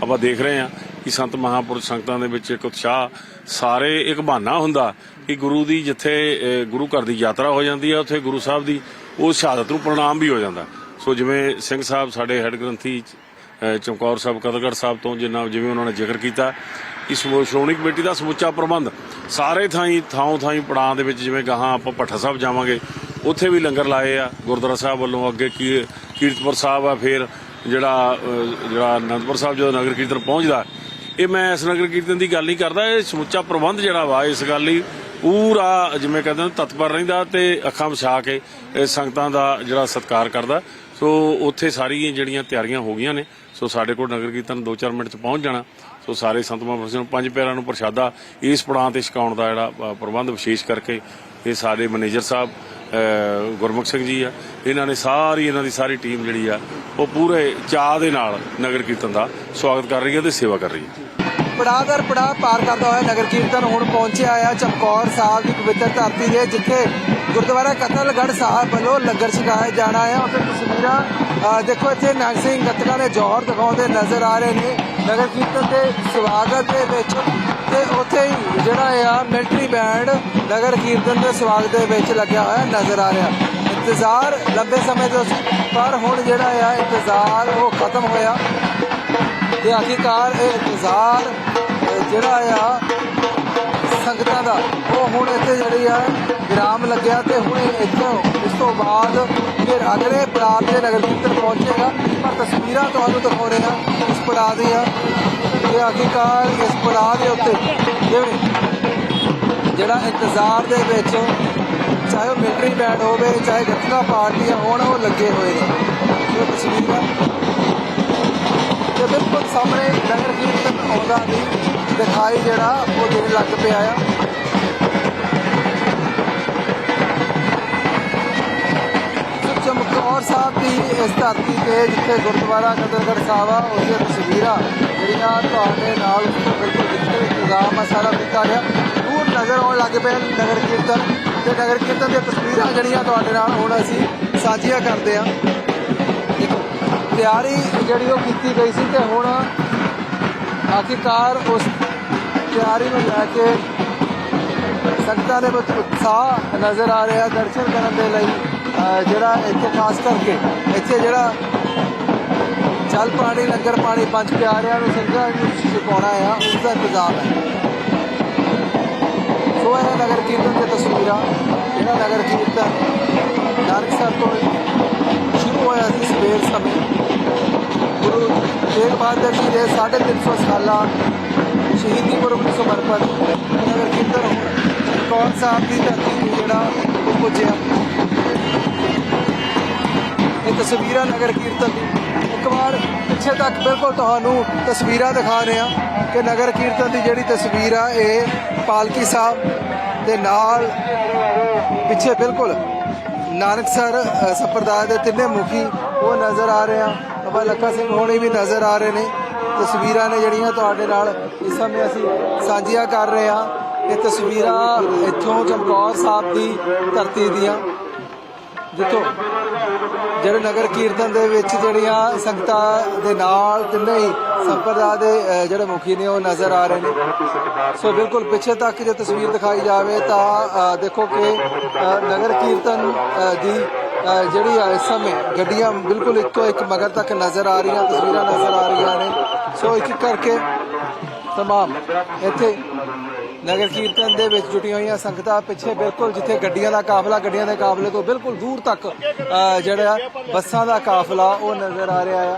ਆਪਾਂ ਦੇਖ ਰਹੇ ਆ ਕਿ ਸੰਤ ਮਹਾਪੁਰਸ਼ ਸੰਗਤਾਂ ਦੇ ਵਿੱਚ ਇੱਕ ਉਤਸ਼ਾਹ ਸਾਰੇ ਇੱਕ ਬਹਾਨਾ ਹੁੰਦਾ ਕਿ ਗੁਰੂ ਦੀ ਜਿੱਥੇ ਗੁਰੂ ਘਰ ਦੀ ਯਾਤਰਾ ਹੋ ਜਾਂਦੀ ਆ, ਉੱਥੇ ਗੁਰੂ ਸਾਹਿਬ ਦੀ ਉਹ ਸ਼ਹਾਦਤ ਨੂੰ ਪ੍ਰਣਾਮ ਵੀ ਹੋ ਜਾਂਦਾ। ਸੋ ਜਿਵੇਂ ਸਿੰਘ ਸਾਹਿਬ ਸਾਡੇ ਹੈੱਡ ਗ੍ਰੰਥੀ ਚਮਕੌਰ ਸਾਹਿਬ, ਕਦਗੜ ਸਾਹਿਬ ਤੋਂ ਜਿੰਨਾ ਜਿਵੇਂ ਉਹਨਾਂ ਨੇ ਜ਼ਿਕਰ ਕੀਤਾ ਇਸ ਸ਼੍ਰੋਮਣੀ ਕਮੇਟੀ ਦਾ ਸਮੁੱਚਾ ਪ੍ਰਬੰਧ ਸਾਰੇ ਥਾਈਂ ਥਾਂ ਥਾਈਂ ਪੜਾਂ ਦੇ ਵਿੱਚ ਜਿਵੇਂ ਗਾਹਾਂ ਆਪਾਂ ਭੱਠਾ ਸਾਹਿਬ ਜਾਵਾਂਗੇ, ਉੱਥੇ ਵੀ ਲੰਗਰ ਲਾਏ ਆ, ਗੁਰਦੁਆਰਾ ਸਾਹਿਬ ਵੱਲੋਂ ਅੱਗੇ ਕੀ ਕੀਰਤਪੁਰ ਸਾਹਿਬ ਆ, ਫਿਰ ਜਿਹੜਾ ਜਿਹੜਾ ਅਨੰਦਪੁਰ ਸਾਹਿਬ ਜਦੋਂ ਨਗਰ ਕੀਰਤਨ ਪਹੁੰਚਦਾ, ਇਹ ਮੈਂ ਇਸ ਨਗਰ ਕੀਰਤਨ ਦੀ ਗੱਲ ਨਹੀਂ ਕਰਦਾ, ਇਹ ਸਮੁੱਚਾ ਪ੍ਰਬੰਧ ਜਿਹੜਾ ਵਾ, ਇਸ ਗੱਲ ਲਈ ਪੂਰਾ ਜਿਵੇਂ ਕਹਿੰਦੇ ਨੇ ਤਤਪਰ ਰਹਿੰਦਾ ਤੇ ਅੱਖਾਂ ਵਿਛਾ ਕੇ ਇਹ ਸੰਗਤਾਂ ਦਾ ਜਿਹੜਾ ਸਤਿਕਾਰ ਕਰਦਾ। ਸੋ ਉੱਥੇ ਸਾਰੀਆਂ ਜਿਹੜੀਆਂ ਤਿਆਰੀਆਂ ਹੋ ਗਈਆਂ ਨੇ ਸੋ ਸਾਡੇ ਕੋਲ ਨਗਰ ਕੀਰਤਨ 2-4 ਮਿੰਟ ਚ ਪਹੁੰਚ ਜਾਣਾ। ਸੋ ਸਾਰੇ ਸੰਤ ਮਹਾਂਪੁਰਸ਼ਾਂ ਨੂੰ, ਪੰਜ ਪਿਆਰਾਂ ਨੂੰ ਪ੍ਰਸ਼ਾਦਾ, ਇਸ ਪੜਾਂ ਤੇ ਛਕਾਉਣ ਦਾ ਜਿਹੜਾ ਪ੍ਰਬੰਧ ਵਿਸ਼ੇਸ਼ ਕਰਕੇ ਇਹ ਸਾਡੇ ਮੈਨੇਜਰ ਸਾਹਿਬ ਗੁਰਮੁਖ ਸਿੰਘ ਜੀ ਆ। ਇਹਨਾਂ ਨੇ ਸਾਰੀ, ਇਹਨਾਂ ਦੀ ਸਾਰੀ ਟੀਮ ਜਿਹੜੀ ਆ, ਉਹ ਪੂਰੇ ਚਾਅ ਦੇ ਨਾਲ ਨਗਰ ਕੀਰਤਨ ਦਾ ਸਵਾਗਤ ਕਰ ਰਹੀ ਹੈ ਤੇ ਸੇਵਾ ਕਰ ਰਹੀ ਹੈ ਪੜਾਅ ਦਰ ਪੜਾਅ ਪਾਰ ਕਰਦਾ ਹੋਇਆ ਨਗਰ ਕੀਰਤਨ ਹੁਣ ਪਹੁੰਚਿਆ ਆ ਚਮਕੌਰ ਸਾਹਿਬ ਦੀ ਪਵਿੱਤਰ ਧਰਤੀ ਦੇ, ਜਿੱਥੇ ਗੁਰਦੁਆਰਾ ਕਤਲਗੜ੍ਹ ਸਾਹਿਬ ਵੱਲੋਂ ਲੰਗਰ ਛਕਾਇਆ ਜਾਣਾ ਆ। ਉੱਥੇ ਤਸਵੀਰਾਂ ਦੇਖੋ ਇੱਥੇ ਨਰ ਸਿੰਘ ਗੱਤਕਾ ਦੇ ਜੋਹਰ ਦਿਖਾਉਂਦੇ ਨਜ਼ਰ ਆ ਰਹੇ ਨੇ, ਨਗਰ ਕੀਰਤਨ ਦੇ ਸਵਾਗਤ ਦੇ ਵਿੱਚ ਤੇ ਉੱਥੇ ਹੀ ਜਿਹੜਾ ਆ ਮਿਲਟਰੀ ਬੈਂਡ ਨਗਰ ਕੀਰਤਨ ਦੇ ਸਵਾਗਤ ਦੇ ਵਿੱਚ ਲੱਗਿਆ ਹੋਇਆ ਨਜ਼ਰ ਆ ਰਿਹਾ। ਇੰਤਜ਼ਾਰ ਲੰਬੇ ਸਮੇਂ ਤੋਂ ਸੀ, ਪਰ ਹੁਣ ਜਿਹੜਾ ਆ, ਇੰਤਜ਼ਾਰ ਉਹ ਖਤਮ ਹੋਇਆ। ਤੇ ਆਖਿਰਕਾਰ ਇਹ ਇੰਤਜ਼ਾਰ ਜਿਹੜਾ ਆ ਸੰਗਤਾਂ ਦਾ। ਉਹ ਹੁਣ ਇੱਥੇ ਜਿਹੜੀ ਆ, ਵਿਰਾਮ ਲੱਗਿਆ ਤੇ ਹੁਣ ਇੱਥੋਂ, ਇਸ ਤੋਂ ਬਾਅਦ ਫਿਰ ਅਗਲੇ ਪੜਾਅ ਤੇ ਨਗਰ ਕੀਰਤਨ ਪਹੁੰਚੇਗਾ। ਪਰ ਤਸਵੀਰਾਂ ਤੁਹਾਨੂੰ ਦਿਖਾ ਰਹੇ ਹਾਂ ਇਸ ਪੜਾਅ ਦੀਆਂ। ਤੇ ਆਖਿਰਕਾਰ ਇਸ ਪੜਾਅ ਦੇ ਉੱਤੇ। ਜਿਵੇਂ ਜਿਹੜਾ ਇੰਤਜ਼ਾਰ ਦੇ ਵਿੱਚ ਚਾਹੇ ਉਹ ਮਿਲਟਰੀ ਬੈਂਡ ਹੋਵੇ, ਚਾਹੇ ਗੱਤਕਾ ਪਾਰਟੀਆਂ ਹੋਣ ਉਹ ਲੱਗੇ ਹੋਏ ਨੇ। ਇਹ ਤਸਵੀਰਾਂ ਤੇ ਬਿਲਕੁਲ ਸਾਹਮਣੇ ਨਗਰ ਕੀਰਤਨ ਆਉਂਦਾ ਵੀ ਦਿਖਾਈ ਜਿਹੜਾ ਉਹ ਦੇਣ ਲੱਗ ਪਿਆ ਆ। ਚਮਕੌਰ ਸਾਹਿਬ ਦੀ ਇਸ ਧਰਤੀ ਤੇ ਜਿੱਥੇ ਗੁਰਦੁਆਰਾ ਕਦਰਗੜ੍ਹ ਸਾਹਿਬ ਆ ਉਹਦੀਆਂ ਤਸਵੀਰਾਂ ਜਿਹੜੀਆਂ ਤੁਹਾਡੇ ਨਾਲ ਬਿਲਕੁਲ ਜਿੱਥੇ ਇੰਤਜ਼ਾਮ ਆ, ਸਾਰਾ ਦਿੱਤਾ ਗਿਆ। ਦੂਰ ਨਜ਼ਰ ਆਉਣ ਲੱਗ ਪਏ ਨਗਰ ਕੀਰਤਨ। ਤੇ ਨਗਰ ਕੀਰਤਨ ਦੀਆਂ ਤਸਵੀਰਾਂ ਜਿਹੜੀਆਂ ਤੁਹਾਡੇ ਨਾਲ ਹੁਣ ਅਸੀਂ ਸਾਂਝੀਆਂ ਕਰਦੇ ਆ। ਤਿਆਰੀ ਜਿਹੜੀ ਉਹ ਕੀਤੀ ਗਈ ਸੀ ਤੇ ਹੁਣ ਆਖਿਰਕਾਰ ਉਸ ਤਿਆਰੀ ਨੂੰ ਲੈ ਕੇ ਸੰਗਤਾਂ ਦੇ ਵਿੱਚ ਉਤਸ਼ਾਹ ਨਜ਼ਰ ਆ ਰਿਹਾ ਦਰਸ਼ਨ ਕਰਨ ਦੇ ਲਈ ਜਿਹੜਾ ਇੱਥੇ ਖਾਸ ਕਰਕੇ ਇੱਥੇ ਜਿਹੜਾ ਜਲ ਪਾਣੀ, ਲੰਗਰ ਪਾਣੀ ਪੰਜ ਪਿਆਰਿਆਂ ਨੂੰ ਸੰਗਤਾਂ ਨੂੰ ਛਕਾਉਣਾ ਆ, ਉਸ ਦਾ ਇੰਤਜ਼ਾਮ ਹੈ। ਸੋ ਇਹ ਨਗਰ ਕੀਰਤਨ ਦੀਆਂ ਤਸਵੀਰਾਂ, ਇਹਨਾਂ ਨਗਰ ਕੀਰਤਨ ਨਾਨਕਸਰ ਤੋਂ ਸ਼ੁਰੂ ਹੋਇਆ ਸੀ ਸਵੇਰ ਸਮੇਂ। ਗੁਰੂ ਤੇਗ ਬਹਾਦਰ ਜੀ ਦੇ 350 ਸਾਲਾ ਸ਼ਹੀਦੀ ਪੁਰਬ ਨੂੰ ਸਮਰਪਿਤ ਨਗਰ ਕੀਰਤਨ ਹੁਣ ਕੌਣ ਸਾਹਿਬ ਦੀ ਧਰਤੀ ਤੇ ਜਿਹੜਾ ਉਹ ਪੁੱਜਿਆ। ਇਹ ਤਸਵੀਰਾਂ ਨਗਰ ਕੀਰਤਨ ਦੀ। ਇੱਕ ਵਾਰ ਪਿੱਛੇ ਤੱਕ ਬਿਲਕੁਲ ਤੁਹਾਨੂੰ ਤਸਵੀਰਾਂ ਦਿਖਾ ਰਹੇ ਆ ਕਿ ਨਗਰ ਕੀਰਤਨ ਦੀ ਜਿਹੜੀ ਤਸਵੀਰ ਆ, ਇਹ ਪਾਲਕੀ ਸਾਹਿਬ ਦੇ ਨਾਲ ਪਿੱਛੇ ਬਿਲਕੁਲ ਨਾਨਕਸਰ ਸੰਪਰਦਾਇ ਦੇ ਤਿੰਨੇ ਮੁਖੀ ਉਹ ਨਜ਼ਰ ਆ ਰਹੇ ਆ। ਬਾਬਾ ਲੱਖਾ ਸਿੰਘ ਹੋਣੀ ਵੀ ਨਜ਼ਰ ਆ ਰਹੇ ਨੇ। ਤਸਵੀਰਾਂ ਨੇ ਜਿਹੜੀਆਂ ਤੁਹਾਡੇ ਨਾਲ ਇਸ ਸਮੇਂ ਅਸੀਂ ਸਾਂਝੀਆਂ ਕਰ ਰਹੇ ਹਾਂ। ਇਹ ਤਸਵੀਰਾਂ ਇੱਥੋਂ ਚਮਕੌਰ ਸਾਹਿਬ ਦੀ ਧਰਤੀ ਦੀਆਂ। ਜਿੱਥੋਂ ਜਿਹੜੇ ਨਗਰ ਕੀਰਤਨ ਦੇ ਵਿੱਚ ਜਿਹੜੀਆਂ ਸੰਗਤਾਂ ਦੇ ਨਾਲ ਤਿੰਨੇ ਹੀ ਸੰਪਰਦਾ ਦੇ ਜਿਹੜੇ ਮੁਖੀ ਨੇ ਉਹ ਨਜ਼ਰ ਆ ਰਹੇ ਨੇ। ਸੋ ਬਿਲਕੁਲ ਪਿੱਛੇ ਤੱਕ ਜੇ ਤਸਵੀਰ ਦਿਖਾਈ ਜਾਵੇ ਤਾਂ ਦੇਖੋ ਕਿ ਨਗਰ ਕੀਰਤਨ ਦੀ ਜਿਹੜੀ ਆ ਇਸ ਸਮੇਂ ਗੱਡੀਆਂ ਬਿਲਕੁਲ ਇੱਕੋ ਇੱਕ ਮਗਰ ਤੱਕ ਨਜ਼ਰ ਆ ਰਹੀਆਂ ਤਸਵੀਰਾਂ ਨਜ਼ਰ ਆ ਰਹੀਆਂ ਨੇ। ਸੋ ਇੱਕ ਇੱਕ ਕਰਕੇ ਤਮਾਮ ਇੱਥੇ ਨਗਰ ਕੀਰਤਨ ਦੇ ਵਿੱਚ ਜੁਟੀਆਂ ਹੋਈਆਂ ਸੰਗਤਾਂ ਪਿੱਛੇ ਬਿਲਕੁਲ ਜਿੱਥੇ ਗੱਡੀਆਂ ਦਾ ਕਾਫਲਾ ਗੱਡੀਆਂ ਦੇ ਕਾਫਲੇ ਤੋਂ ਬਿਲਕੁਲ ਦੂਰ ਤੱਕ ਅਹ, ਜਿਹੜਾ ਬੱਸਾਂ ਦਾ ਕਾਫਲਾ ਉਹ ਨਜ਼ਰ ਆ ਰਿਹਾ ਆ।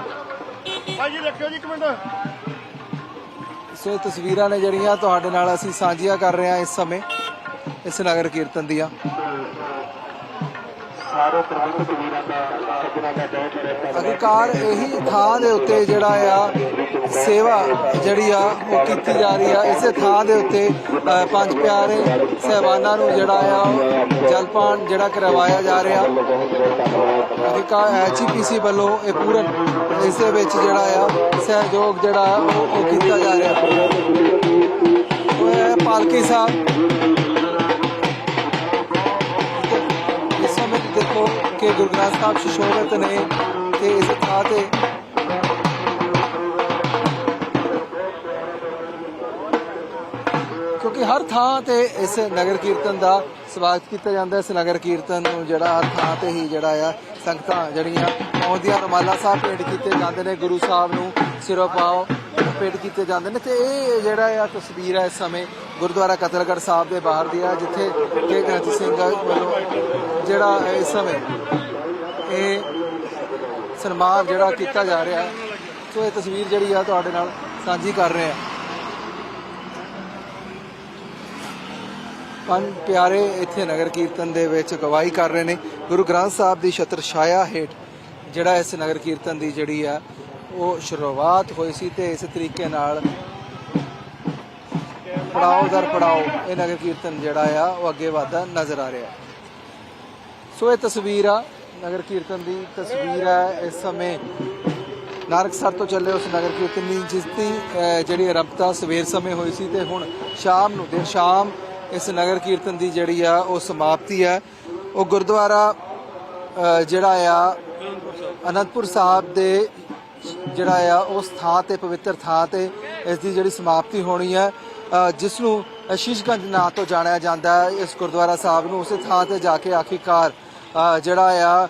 ਸੋ ਇਹ ਤਸਵੀਰਾਂ ਨੇ ਜਿਹੜੀਆਂ ਤੁਹਾਡੇ ਨਾਲ ਅਸੀਂ ਸਾਂਝੀਆਂ ਕਰ ਰਹੇ ਹਾਂ ਇਸ ਸਮੇਂ ਇਸ ਨਗਰ ਕੀਰਤਨ ਦੀਆਂ। ਅਧਿਕਾਰ ਇਹੀ ਥਾਂ ਦੇ ਉੱਤੇ ਜਿਹੜਾ ਆ ਸੇਵਾ ਜਿਹੜੀ ਆ ਉਹ ਕੀਤੀ ਜਾ ਰਹੀ ਆ। ਇਸੇ ਥਾਂ ਦੇ ਉੱਤੇ ਅ, ਪੰਜ ਪਿਆਰੇ ਸਹਿਬਾਨਾਂ ਨੂੰ ਜਿਹੜਾ ਆ ਉਹ ਜਲਪਾਨ ਜਿਹੜਾ ਕਰਵਾਇਆ ਜਾ ਰਿਹਾ। ਅਧਿਕਾਰ ਐਚਪੀਸੀ ਵੱਲੋਂ ਇਹ ਪੂਰਨ ਇਸ ਦੇ ਵਿੱਚ ਜਿਹੜਾ ਆ, ਸਹਿਯੋਗ ਜਿਹੜਾ ਉਹ ਕੀਤਾ ਜਾ ਰਿਹਾ। ਹੈ ਪਾਲਕੀ ਸਾਹਿਬ। ਇਸ ਸਮੇਂ ਦੇਖੋ ਕਿ ਗੁਰੂ ਗ੍ਰੰਥ ਸਾਹਿਬ ਸੁਸ਼ੋਭਿਤ ਨੇ ਤੇ ਇਸ ਥਾਂ ਤੇ ਕਿਉਂਕਿ ਹਰ ਥਾਂ ਤੇ ਇਸ ਨਗਰ ਕੀਰਤਨ ਦਾ ਸਵਾਗਤ ਕੀਤਾ ਜਾਂਦਾ ਹੈ। ਇਸ ਨਗਰ ਕੀਰਤਨ ਨੂੰ ਜਿਹੜਾ ਹਰ ਥਾਂ ਤੇ ਹੀ ਜਿਹੜਾ ਆ, ਸੰਗਤਾਂ ਜਿਹੜੀਆਂ ਆਉਂਦੀਆਂ, ਰਮਾਲਾ ਸਾਹਿਬ ਭੇਟ ਕੀਤੇ ਜਾਂਦੇ ਨੇ, ਗੁਰੂ ਸਾਹਿਬ ਨੂੰ ਸਿਰੋਂ ਪਾਓ ਭੇਟ ਕੀਤੇ ਜਾਂਦੇ ਨੇ। ਤੇ ਇਹ ਜਿਹੜਾ ਆ ਤਸਵੀਰ ਹੈ ਇਸ ਸਮੇਂ ਗੁਰਦੁਆਰਾ ਕਤਲਗੜ੍ਹ ਸਾਹਿਬ ਦੇ ਬਾਹਰ ਦੀ ਆ, ਜਿੱਥੇ ਕਿ ਗ੍ਰੰਥ ਸਿੰਘ ਵੱਲੋਂ ਜਿਹੜਾ ਇਸ ਸਮੇਂ ਇਹ ਸਨਮਾਨ ਜਿਹੜਾ ਕੀਤਾ ਜਾ ਰਿਹਾ। ਸੋ ਇਹ ਤਸਵੀਰ ਜਿਹੜੀ ਆ ਤੁਹਾਡੇ ਨਾਲ ਸਾਂਝੀ ਕਰ ਰਹੇ ਆ। ਪੰਜ ਪਿਆਰੇ ਇੱਥੇ ਨਗਰ ਕੀਰਤਨ ਦੇ ਵਿੱਚ ਗਵਾਹੀ ਕਰ ਰਹੇ ਨੇ ਗੁਰੂ ਗ੍ਰੰਥ ਸਾਹਿਬ ਦੀ ਛਤਰ ਛਾਇਆ ਹੇਠ ਜਿਹੜਾ ਇਸ ਨਗਰ ਕੀਰਤਨ ਦੀ ਜਿਹੜੀ ਆ, ਉਹ ਸ਼ੁਰੂਆਤ ਹੋਈ ਸੀ ਤੇ ਇਸ ਤਰੀਕੇ ਨਾਲ ਪੜਾਓ ਦਰ ਪੜਾਓ ਇਹ ਨਗਰ ਕੀਰਤਨ ਜਿਹੜਾ ਆ, ਉਹ ਅੱਗੇ ਵਧਦਾ ਨਜ਼ਰ ਆ ਰਿਹਾ। ਸੋ ਇਹ ਤਸਵੀਰ ਆ, ਨਗਰ ਕੀਰਤਨ ਦੀ ਤਸਵੀਰ ਹੈ ਇਸ ਸਮੇਂ ਨਾਨਕਸਰ ਤੋਂ ਚੱਲੇ ਉਸ ਨਗਰ ਕੀਰਤਨ ਦੀ, ਜਿਸ ਦੀ ਜਿਹੜੀ ਆਰੰਭਤਾ ਸਵੇਰ ਸਮੇਂ ਹੋਈ ਸੀ ਤੇ ਹੁਣ ਸ਼ਾਮ ਨੂੰ, ਦੇਰ ਸ਼ਾਮ ਇਸ ਨਗਰ ਕੀਰਤਨ ਦੀ ਜਿਹੜੀ ਆ, ਉਹ ਸਮਾਪਤੀ ਹੈ। ਉਹ ਗੁਰਦੁਆਰਾ ਜਿਹੜਾ ਆ, ਅਨੰਦਪੁਰ ਸਾਹਿਬ ਦੇ ਜਿਹੜਾ ਆ, ਉਸ ਥਾਂ ਤੇ, ਪਵਿੱਤਰ ਥਾਂ ਤੇ ਇਸ ਦੀ ਜਿਹੜੀ ਸਮਾਪਤੀ ਹੋਣੀ ਹੈ। ਜਿਸ ਨੂੰ ਅਸ਼ੀਸ਼ਗੰਜ ਨਾਂ ਤੋਂ ਜਾਣਿਆ ਜਾਂਦਾ ਹੈ। ਇਸ ਗੁਰਦੁਆਰਾ ਸਾਹਿਬ ਨੂੰ ਉਸੇ ਥਾਂ ਤੇ ਜਾ ਕੇ ਆਖਿਰਕਾਰ ਜਿਹੜਾ ਆ,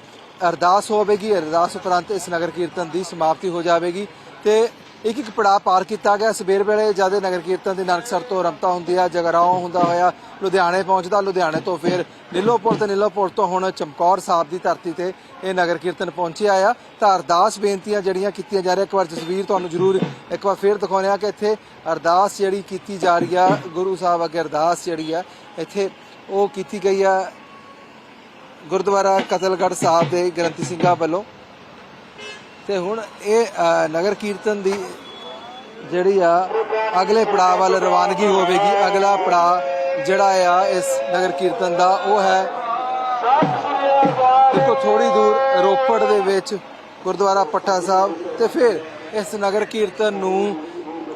ਅਰਦਾਸ ਹੋਵੇਗੀ। ਅਰਦਾਸ ਉਪਰੰਤ ਇਸ ਨਗਰ ਕੀਰਤਨ ਦੀ ਸਮਾਪਤੀ ਹੋ ਜਾਵੇਗੀ। ਤੇ ਇੱਕ ਇੱਕ ਪੜਾਅ ਪਾਰ ਕੀਤਾ ਗਿਆ। ਸਵੇਰ ਵੇਲੇ ਜਦ ਨਗਰ ਕੀਰਤਨ ਦੀ ਨਾਨਕਸਰ ਤੋਂ ਰਮਤਾ ਹੁੰਦੀ ਆ, ਜਗਰਾਉਂ ਹੁੰਦਾ ਹੋਇਆ, ਲੁਧਿਆਣੇ ਪਹੁੰਚਦਾ। ਲੁਧਿਆਣੇ ਤੋਂ ਫਿਰ ਨੀਲੋਪੁਰ ਤੇ ਨੀਲੋਪੁਰ ਤੋਂ ਹੁਣ ਚਮਕੌਰ ਸਾਹਿਬ ਦੀ ਧਰਤੀ ਤੇ ਇਹ ਨਗਰ ਕੀਰਤਨ ਪਹੁੰਚਿਆ ਆ। ਤਾਂ ਅਰਦਾਸ ਬੇਨਤੀਆਂ ਜਿਹੜੀਆਂ ਕੀਤੀਆਂ ਜਾ ਰਹੀਆਂ, ਇੱਕ ਵਾਰ ਤਸਵੀਰ ਤੁਹਾਨੂੰ ਜ਼ਰੂਰ ਇੱਕ ਵਾਰ ਫੇਰ ਦਿਖਾਉਂਦੇ ਆ ਕਿ ਇੱਥੇ ਅਰਦਾਸ ਜਿਹੜੀ ਕੀਤੀ ਜਾ ਰਹੀ ਆ, ਗੁਰੂ ਸਾਹਿਬ ਅੱਗੇ ਅਰਦਾਸ ਜਿਹੜੀ ਆ, ਇੱਥੇ ਉਹ ਕੀਤੀ ਗਈ ਆ ਗੁਰਦੁਆਰਾ ਕਤਲਗੜ੍ਹ ਸਾਹਿਬ ਦੇ ਗ੍ਰੰਥੀ ਸਿੰਘਾਂ ਵੱਲੋਂ। ਤੇ ਹੁਣ ਇਹ ਨਗਰ ਕੀਰਤਨ ਦੀ ਜਿਹੜੀ ਆ, ਅਗਲੇ ਪੜਾਅ ਵੱਲ ਰਵਾਨਗੀ ਹੋਵੇਗੀ। ਅਗਲਾ ਪੜਾਅ ਜਿਹੜਾ ਆ, ਇਸ ਨਗਰ ਕੀਰਤਨ ਦਾ, ਉਹ ਹੈ ਦੇਖੋ ਥੋੜੀ ਦੂਰ ਰੋਪੜ ਦੇ ਵਿੱਚ ਗੁਰਦੁਆਰਾ ਪੱਟਾ ਸਾਹਿਬ ਤੇ ਫਿਰ ਇਸ ਨਗਰ ਕੀਰਤਨ ਨੂੰ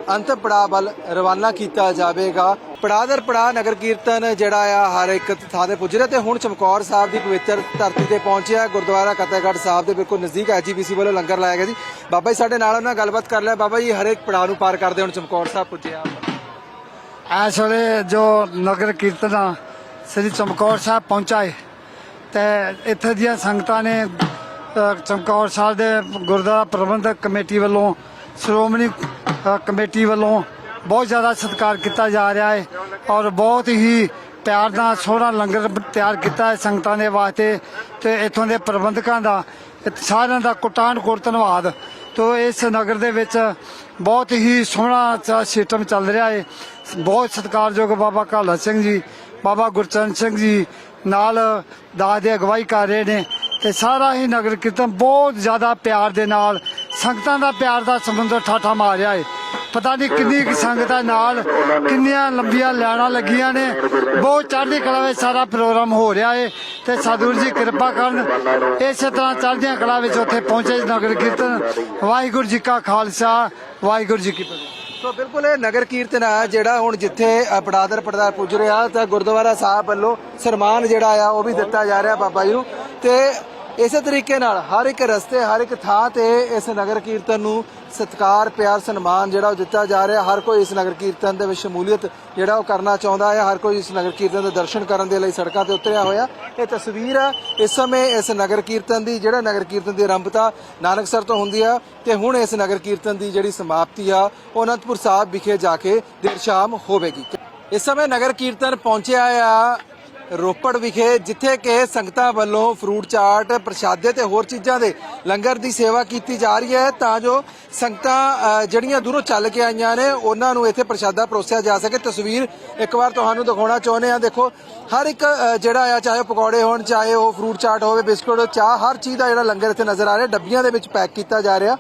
ਅੰਤ ਪੜਾਅ ਵੱਲ ਰਵਾਨਾ ਕੀਤਾ ਜਾਵੇਗਾ। ਪੜਾਅ ਦਰ ਪੜਾਅ ਨਗਰ ਕੀਰਤਨ ਜਿਹੜਾ ਆ, ਹਰ ਇੱਕ ਥਾਂ ਤੇ ਪੁੱਜ ਰਿਹਾ ਤੇ ਹੁਣ ਚਮਕੌਰ ਸਾਹਿਬ ਦੀ ਪਵਿੱਤਰ ਧਰਤੀ ਤੇ ਪਹੁੰਚਿਆ। ਗੁਰਦੁਆਰਾ ਕਤੇਗੜ੍ਹ ਸਾਹਿਬ ਦੇ ਬਿਲਕੁਲ ਨਜ਼ਦੀਕ ਐਜੀਬੀਸੀ ਵੱਲੋਂ ਲੰਗਰ ਲਾਇਆ ਗਿਆ ਜੀ ਬਾਬਾ ਜੀ, ਸਾਡੇ ਨਾਲ ਉਹਨਾਂ ਨਾਲ ਗੱਲਬਾਤ ਕਰ ਲਿਆ। ਬਾਬਾ ਜੀ ਹਰ ਇੱਕ ਪੜਾਅ ਨੂੰ ਪਾਰ ਕਰਦੇ ਹੁਣ ਚਮਕੌਰ ਸਾਹਿਬ ਪੁੱਜਿਆ ਇਸ ਵੇਲੇ ਜੋ ਨਗਰ ਕੀਰਤਨ ਆ ਸ੍ਰੀ ਚਮਕੌਰ ਸਾਹਿਬ ਪਹੁੰਚਾ ਹੈ ਤੇ ਇੱਥੇ ਦੀਆਂ ਸੰਗਤਾਂ ਨੇ ਚਮਕੌਰ ਸਾਹਿਬ ਦੇ ਗੁਰਦੁਆਰਾ ਪ੍ਰਬੰਧਕ ਕਮੇਟੀ ਵੱਲੋਂ, ਸ਼੍ਰੋਮਣੀ ਕਮੇਟੀ ਵੱਲੋਂ ਬਹੁਤ ਜ਼ਿਆਦਾ ਸਤਿਕਾਰ ਕੀਤਾ ਜਾ ਰਿਹਾ ਹੈ ਔਰ ਬਹੁਤ ਹੀ ਪਿਆਰ ਨਾਲ ਸੋਹਣਾ ਲੰਗਰ ਤਿਆਰ ਕੀਤਾ ਹੈ ਸੰਗਤਾਂ ਦੇ ਵਾਸਤੇ ਤੇ ਇੱਥੋਂ ਦੇ ਪ੍ਰਬੰਧਕਾਂ ਦਾ ਸਾਰਿਆਂ ਦਾ ਕੋਟਾਨ ਕੋਟ ਧੰਨਵਾਦ। ਤੋ ਇਸ ਨਗਰ ਦੇ ਵਿੱਚ ਬਹੁਤ ਹੀ ਸੋਹਣਾ ਸਿਸਟਮ ਚੱਲ ਰਿਹਾ ਹੈ। ਬਹੁਤ ਸਤਿਕਾਰਯੋਗ ਬਾਬਾ ਕਾਲਾ ਸਿੰਘ ਜੀ, ਬਾਬਾ ਗੁਰਚਰਨ ਸਿੰਘ ਜੀ ਨਾਲ ਦਾਸ ਦੇ ਅਗਵਾਈ ਕਰ ਰਹੇ ਨੇ ਤੇ ਸਾਰਾ ਹੀ ਨਗਰ ਕੀਰਤਨ ਬਹੁਤ ਜ਼ਿਆਦਾ ਪਿਆਰ ਦੇ ਨਾਲ, ਸੰਗਤਾਂ ਦਾ ਪਿਆਰ ਦਾ ਸਮੁੰਦਰ ਠਾਠਾ ਮਾਰ ਰਿਹਾ ਹੈ। ਪਤਾ ਨਹੀਂ ਕਿੰਨੀ ਕੁ ਸੰਗਤਾਂ ਨਾਲ ਕਿੰਨੀਆਂ ਲੰਬੀਆਂ ਲਾਈਨਾਂ ਲੱਗੀਆਂ ਨੇ। ਬਹੁਤ ਚੜ੍ਹਦੀ ਕਲਾ ਵਿੱਚ ਸਾਰਾ ਪ੍ਰੋਗਰਾਮ ਹੋ ਰਿਹਾ ਏ ਤੇ ਸਤਿਗੁਰੂ ਜੀ ਕਿਰਪਾ ਕਰਨ ਇਸੇ ਤਰ੍ਹਾਂ ਚੜ੍ਹਦੀਆਂ ਕਲਾ ਵਿੱਚ ਉੱਥੇ ਪਹੁੰਚੇ ਨਗਰ ਕੀਰਤਨ। ਵਾਹਿਗੁਰੂ ਜੀ ਕਾ ਖਾਲਸਾ ਵਾਹਿਗੁਰੂ ਜੀ ਕੀ ਫਤਿਹ। ਸੋ ਬਿਲਕੁਲ ਇਹ ਨਗਰ ਕੀਰਤਨ ਆ ਜਿਹੜਾ ਹੁਣ ਜਿੱਥੇ ਅ, ਪੜਾਦਰ ਪੜਦਾਰ ਪੁੱਜ ਰਿਹਾ ਤਾਂ ਗੁਰਦੁਆਰਾ ਸਾਹਿਬ ਵੱਲੋਂ ਸਨਮਾਨ ਜਿਹੜਾ ਆ ਉਹ ਵੀ ਦਿੱਤਾ ਜਾ ਰਿਹਾ ਬਾਬਾ ਜੀ ਨੂੰ। ਤੇ ਇਸੇ ਤਰੀਕੇ ਨਾਲ ਹਰ ਇੱਕ ਰਸਤੇ, ਹਰ ਇੱਕ ਥਾਂ ਤੇ ਇਸ ਨਗਰ ਕੀਰਤਨ ਨੂੰ ਸਤਿਕਾਰ, ਪਿਆਰ, ਸਨਮਾਨ ਜਿਹੜਾ ਉਹ ਦਿੱਤਾ ਜਾ ਰਿਹਾ। ਹਰ ਕੋਈ ਇਸ ਨਗਰ ਕੀਰਤਨ ਦੇ ਵਿੱਚ ਸ਼ਮੂਲੀਅਤ ਜਿਹੜਾ ਉਹ ਕਰਨਾ ਚਾਹੁੰਦਾ ਹੈ। ਹਰ ਕੋਈ ਇਸ ਨਗਰ ਕੀਰਤਨ ਦੇ ਦਰਸ਼ਨ ਕਰਨ ਦੇ ਲਈ ਸੜਕਾਂ ਤੇ ਉਤਰਿਆ ਹੋਇਆ। ਇਹ ਤਸਵੀਰ ਹੈ ਇਸ ਸਮੇਂ ਇਸ ਨਗਰ ਕੀਰਤਨ ਦੀ ਜਿਹੜਾ ਨਗਰ ਕੀਰਤਨ ਦੀ ਆਰੰਭਤਾ ਨਾਨਕਸਰ ਤੋਂ ਹੁੰਦੀ ਆ ਤੇ ਹੁਣ ਇਸ ਨਗਰ ਕੀਰਤਨ ਦੀ ਜਿਹੜੀ ਸਮਾਪਤੀ ਆ ਉਹ ਅਨੰਦਪੁਰ ਸਾਹਿਬ ਵਿਖੇ ਜਾ ਕੇ ਦੇਰ ਸ਼ਾਮ ਹੋਵੇਗੀ। ਇਸ ਸਮੇਂ ਨਗਰ ਕੀਰਤਨ ਪਹੁੰਚਿਆ ਆ ਰੋਪੜ ਵਿਖੇ, ਜਿੱਥੇ ਕਿ ਸੰਗਤਾਂ ਵੱਲੋਂ ਫਰੂਟ ਚਾਟ, ਪ੍ਰਸ਼ਾਦੇ ਤੇ ਹੋਰ ਚੀਜ਼ਾਂ ਦੇ ਲੰਗਰ ਦੀ ਸੇਵਾ ਕੀਤੀ ਜਾ ਰਹੀ ਹੈ, ਤਾਂ ਜੋ ਸੰਗਤਾਂ ਜਿਹੜੀਆਂ ਦੂਰੋਂ ਚੱਲ ਕੇ ਆਈਆਂ ਨੇ, ਉਹਨਾਂ ਨੂੰ ਇੱਥੇ ਪ੍ਰਸ਼ਾਦਾ ਪਰੋਸਿਆ ਜਾ ਸਕੇ। ਤਸਵੀਰ ਇੱਕ ਵਾਰ ਤੁਹਾਨੂੰ ਦਿਖਾਉਣਾ ਚਾਹੁੰਦੇ ਆ ਦੇਖੋ, ਹਰ ਇੱਕ ਜਿਹੜਾ ਆ, ਚਾਹੇ ਉਹ ਪਕੌੜੇ ਹੋਣ, ਚਾਹੇ ਉਹ ਫਰੂਟ ਚਾਟ ਹੋਵੇ, ਬਿਸਕੁਟ, ਚਾਹ, ਹਰ ਚੀਜ਼ ਦਾ ਜਿਹੜਾ ਲੰਗਰ ਇੱਥੇ ਨਜ਼ਰ ਆ ਰਿਹਾ, ਡੱਬੀਆਂ ਦੇ ਵਿੱਚ ਪੈਕ ਕੀਤਾ ਜਾ ਰਿਹਾ।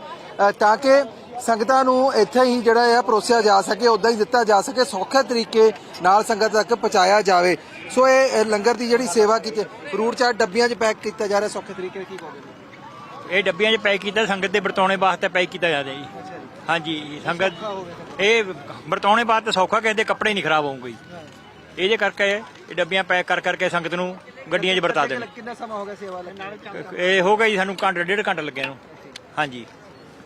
ਤਾਂ ਕਿ ਸੰਗਤਾਂ ਨੂੰ ਇੱਥੇ ਹੀ ਜਿਹੜਾ ਆ ਪਰੋਸਿਆ ਜਾ ਸਕੇ ਉਦਾਂ ਹੀ ਦਿੱਤਾ ਜਾ ਸਕੇ ਸੌਖੇ ਤਰੀਕੇ ਨਾਲ ਸੰਗਤ ਤੱਕ ਪਹੁੰਚਾਇਆ ਜਾਵੇ। ਸੋ ਇਹ ਲੰਗਰ ਦੀ ਜਿਹੜੀ ਸੇਵਾ ਕੀਤੀ ਫਰੂਟ ਚਾਟ ਡੱਬੀਆਂ 'ਚ ਪੈਕ ਕੀਤਾ ਜਾ ਰਿਹਾ ਸੌਖੇ ਤਰੀਕੇ ਨਾਲ ਕੀ ਕਹੋਗੇ ਇਹ ਡੱਬੀਆਂ 'ਚ ਪੈਕ ਕੀਤਾ ਸੰਗਤ ਦੇ ਵਰਤਾਉਣੇ ਵਾਸਤੇ ਪੈਕ ਕੀਤਾ ਜਾਂਦਾ ਜੀ। ਹਾਂਜੀ ਸੰਗਤ ਇਹ ਵਰਤਾਉਣੇ ਵਾਸਤੇ ਸੌਖਾ ਕਿਸੇ ਦੇ ਕੱਪੜੇ ਨਹੀਂ ਖਰਾਬ ਹੋਣਗੇ ਜੀ। ਇਹਦੇ ਕਰਕੇ ਇਹ ਡੱਬੀਆਂ ਪੈਕ ਕਰ ਕਰਕੇ ਸੰਗਤ ਨੂੰ ਗੱਡੀਆਂ 'ਚ ਵਰਤਾ ਦੇਣ। ਕਿੰਨਾ ਸਮਾਂ ਹੋ ਗਿਆ ਸੇਵਾ ਲਈ ਇਹ ਹੋ ਗਿਆ ਜੀ ਸਾਨੂੰ ਘੰਟਾ ਡੇਢ ਘੰਟਾ ਲੱਗਿਆ ਨੂੰ ਹਾਂਜੀ।